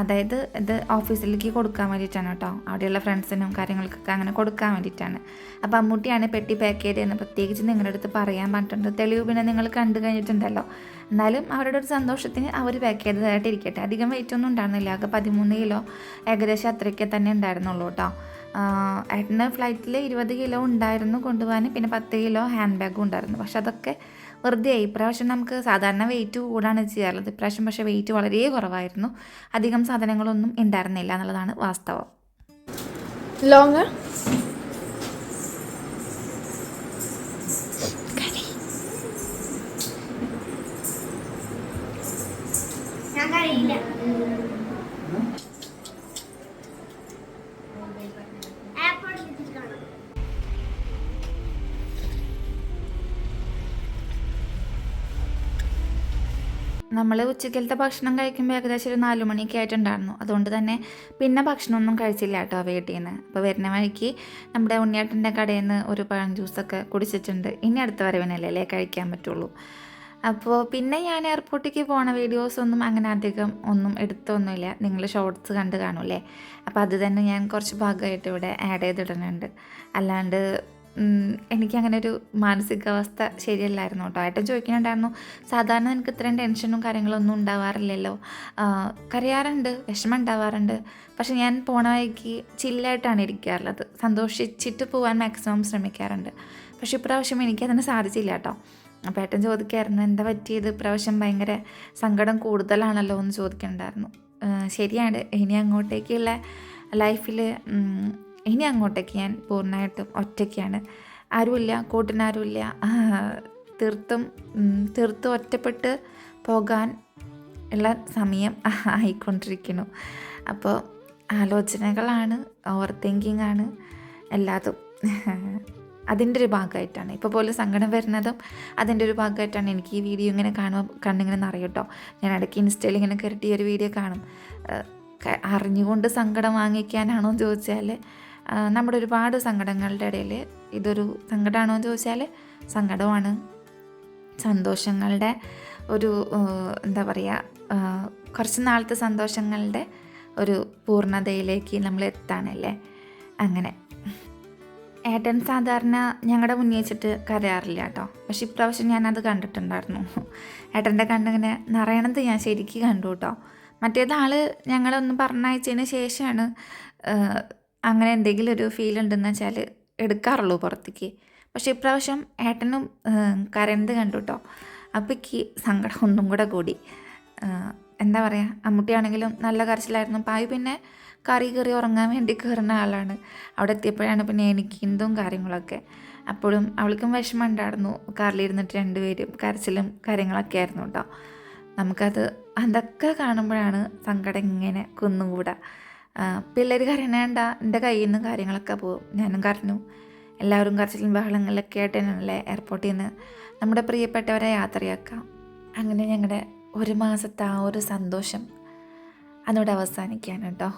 S2: അതായത് ഇത് ഓഫീസിലേക്ക് കൊടുക്കാൻ വേണ്ടിയിട്ടാണ് കേട്ടോ. അവിടെയുള്ള ഫ്രണ്ട്സിനും കാര്യങ്ങൾക്കൊക്കെ അങ്ങനെ കൊടുക്കാൻ വേണ്ടിയിട്ടാണ്. അപ്പോൾ അമ്മൂട്ടിയാണ് പെട്ടി പാക്ക് ചെയ്തതെന്ന് പ്രത്യേകിച്ച് നിങ്ങളുടെ അടുത്ത് പറയാൻ പറഞ്ഞിട്ടുണ്ട്. തെളിവ് പിന്നെ നിങ്ങൾ കണ്ടു കഴിഞ്ഞിട്ടുണ്ടല്ലോ. എന്നാലും അവരുടെ ഒരു സന്തോഷത്തിന് അവർ പാക്ക് ചെയ്തതായിട്ട് ഇരിക്കട്ടെ. അധികം വെയിറ്റ് ഒന്നും ഉണ്ടായിരുന്നില്ല. ആകെ പതിമൂന്ന് കിലോ ഏകദേശം അത്രയ്ക്ക് തന്നെ ഉണ്ടായിരുന്നുള്ളൂ കേട്ടോ. ഏട്ടന് ഫ്ലൈറ്റിൽ ഇരുപത് കിലോ ഉണ്ടായിരുന്നു കൊണ്ടുപോകാൻ. പിന്നെ പത്ത് കിലോ ഹാൻഡ് ബാഗും ഉണ്ടായിരുന്നു. പക്ഷെ അതൊക്കെ വെറുതെ ആയി ഇപ്രാവശ്യം നമുക്ക് സാധാരണ വെയിറ്റ് കൂടാണ് ചെയ്യാറുള്ളത്. ഇപ്രാവശ്യം പക്ഷേ വെയിറ്റ് വളരെ കുറവായിരുന്നു. അധികം സാധനങ്ങളൊന്നും ഉണ്ടായിരുന്നില്ല എന്നുള്ളതാണ് വാസ്തവം.
S3: ലോങ്
S5: ഞാൻ കഴിയില്ല.
S2: നമ്മൾ ഉച്ചക്കലത്തെ ഭക്ഷണം കഴിക്കുമ്പോൾ ഏകദേശം ഒരു നാല് മണിയൊക്കെ ആയിട്ടുണ്ടായിരുന്നു. അതുകൊണ്ട് തന്നെ പിന്നെ ഭക്ഷണമൊന്നും കഴിച്ചില്ല കേട്ടോ വീട്ടിൽ നിന്ന് അപ്പോൾ വരുന്ന വഴിക്ക് നമ്മുടെ ഉണ്ണിയേട്ടന്റെ കടയിൽ നിന്ന് ഒരു പഴം ജ്യൂസൊക്കെ കുടിച്ചിട്ടുണ്ട്. ഇനി അടുത്ത വരവിനല്ലേ അല്ലേ കഴിക്കാൻ പറ്റുള്ളൂ. അപ്പോൾ പിന്നെ ഞാൻ എയർപോർട്ടിലേക്ക് പോണ വീഡിയോസ് ഒന്നും അങ്ങനെ അധികം ഒന്നും എടുത്തൊന്നുമില്ല. നിങ്ങൾ ഷോർട്സ് കണ്ട് കാണൂലേ അപ്പോൾ അത് തന്നെ ഞാൻ കുറച്ച് ഭാഗമായിട്ട് ഇവിടെ ആഡ് ചെയ്തിടുന്നുണ്ട്. അല്ലാണ്ട് എനിക്കങ്ങനെ ഒരു മാനസികാവസ്ഥ ശരിയല്ലായിരുന്നു കേട്ടോ. ഏട്ടൻ ചോദിക്കുന്നുണ്ടായിരുന്നു സാധാരണ എനിക്ക് ഇത്രയും ടെൻഷനും കാര്യങ്ങളൊന്നും ഉണ്ടാവാറില്ലല്ലോ? കരയാറുണ്ട് വിഷമം ഉണ്ടാവാറുണ്ട്. പക്ഷെ ഞാൻ പോണ വഴിക്ക് ചില്ലായിട്ടാണ് ഇരിക്കാറുള്ളത്. സന്തോഷിച്ചിട്ട് പോകാൻ മാക്സിമം ശ്രമിക്കാറുണ്ട്. പക്ഷെ ഇപ്രാവശ്യം എനിക്കതിന് സാധിച്ചില്ല കേട്ടോ. അപ്പോൾ ഏട്ടൻ ചോദിക്കായിരുന്നു എന്താ പറ്റിയത്? ഇപ്രാവശ്യം ഭയങ്കര സങ്കടം കൂടുതലാണല്ലോ? എന്ന് ചോദിക്കുന്നുണ്ടായിരുന്നു. ശരിയാണ്. ഇനി അങ്ങോട്ടേക്കുള്ള ലൈഫിൽ ഇനി അങ്ങോട്ടേക്ക് ഞാൻ പൂർണമായിട്ടും ഒറ്റയ്ക്കാണ്. ആരുമില്ല കൂട്ടിനാരുമില്ല. തീർത്തും തീർത്തും ഒറ്റപ്പെട്ട് പോകാൻ ഉള്ള സമയം ആയിക്കൊണ്ടിരിക്കുന്നു. അപ്പോൾ ആലോചനകളാണ് ഓവർ തിങ്കിങ് ആണ് എല്ലാതും. അതിന്റെ ഒരു ഭാഗമായിട്ടാണ്. ഇപ്പോൾ പോലും സങ്കടം വരുന്നതും അതിന്റെ ഒരു ഭാഗമായിട്ടാണ്. എനിക്ക് ഈ വീഡിയോ ഇങ്ങനെ കാണുമ്പോൾ കണ്ണിങ്ങനെ നിറയും കേട്ടോ. ഞാൻ ഇടയ്ക്ക് ഇൻസ്റ്റയിൽ ഇങ്ങനെ കയറിയിട്ട് ഈ ഒരു വീഡിയോ കാണും. അറിഞ്ഞുകൊണ്ട് സങ്കടം വാങ്ങിക്കാനാണോ ചോദിച്ചാൽ നമ്മുടെ ഒരുപാട് സങ്കടങ്ങളുടെ ഇടയിൽ ഇതൊരു സങ്കടമാണോ എന്ന് ചോദിച്ചാൽ സങ്കടമാണ്. സന്തോഷങ്ങളുടെ ഒരു എന്താ പറയുക കുറച്ച് നാളത്തെ സന്തോഷങ്ങളുടെ ഒരു പൂർണതയിലേക്ക് നമ്മൾ എത്താണല്ലേ അങ്ങനെ. ഏട്ടൻ സാധാരണ ഞങ്ങളുടെ മുന്നിൽ വെച്ചിട്ട് കരയാറില്ല കേട്ടോ. പക്ഷെ ഇപ്രാവശ്യം ഞാനത് കണ്ടിട്ടുണ്ടായിരുന്നു. ഏട്ടന്റെ കണ്ടിങ്ങനെ നിറയണത് ഞാൻ ശരിക്കും കണ്ടു കേട്ടോ. മറ്റേത് ആൾ ഞങ്ങളൊന്ന് പറഞ്ഞയച്ചതിന് ശേഷമാണ് അങ്ങനെ എന്തെങ്കിലും ഒരു ഫീൽ ഉണ്ടെന്ന് വെച്ചാൽ എടുക്കാറുള്ളൂ പുറത്തേക്ക്. പക്ഷേ ഇപ്രാവശ്യം ഏട്ടനും കരണ്ട് കണ്ടു കേട്ടോ അപ്പയ്ക്ക് സങ്കടം ഒന്നും കൂടെ കൂടി. എന്താ പറയുക അമ്മൂട്ടിയാണെങ്കിലും നല്ല കരച്ചിലായിരുന്നു. പായ് പിന്നെ കറി കയറി ഉറങ്ങാൻ വേണ്ടി കയറുന്ന ആളാണ്. അവിടെ എത്തിയപ്പോഴാണ് പിന്നെ എനിക്ക് എന്തും കാര്യങ്ങളൊക്കെ. അപ്പോഴും അവൾക്കും വിഷമം ഉണ്ടായിരുന്നു. കാറിലിരുന്നിട്ട് രണ്ടുപേരും കരച്ചിലും കാര്യങ്ങളൊക്കെ ആയിരുന്നു കേട്ടോ നമുക്കത് അതൊക്കെ കാണുമ്പോഴാണ് സങ്കടം ഇങ്ങനെ കുന്നുകൂടാ. പിള്ളേർ കരയണേണ്ട എന്റെ കയ്യിൽ നിന്ന് കാര്യങ്ങളൊക്കെ പോകും. ഞാനും കരഞ്ഞു. എല്ലാവരും കരച്ചിലും ബഹളങ്ങളിലൊക്കെ ആയിട്ട് എയർപോർട്ടിൽ നിന്ന് നമ്മുടെ പ്രിയപ്പെട്ടവരെ യാത്രയാക്കാം. അങ്ങനെ ഞങ്ങളുടെ ഒരു മാസത്തെ ആ ഒരു സന്തോഷം അതോടെ അവസാനിക്കുകയാണ് കേട്ടോ.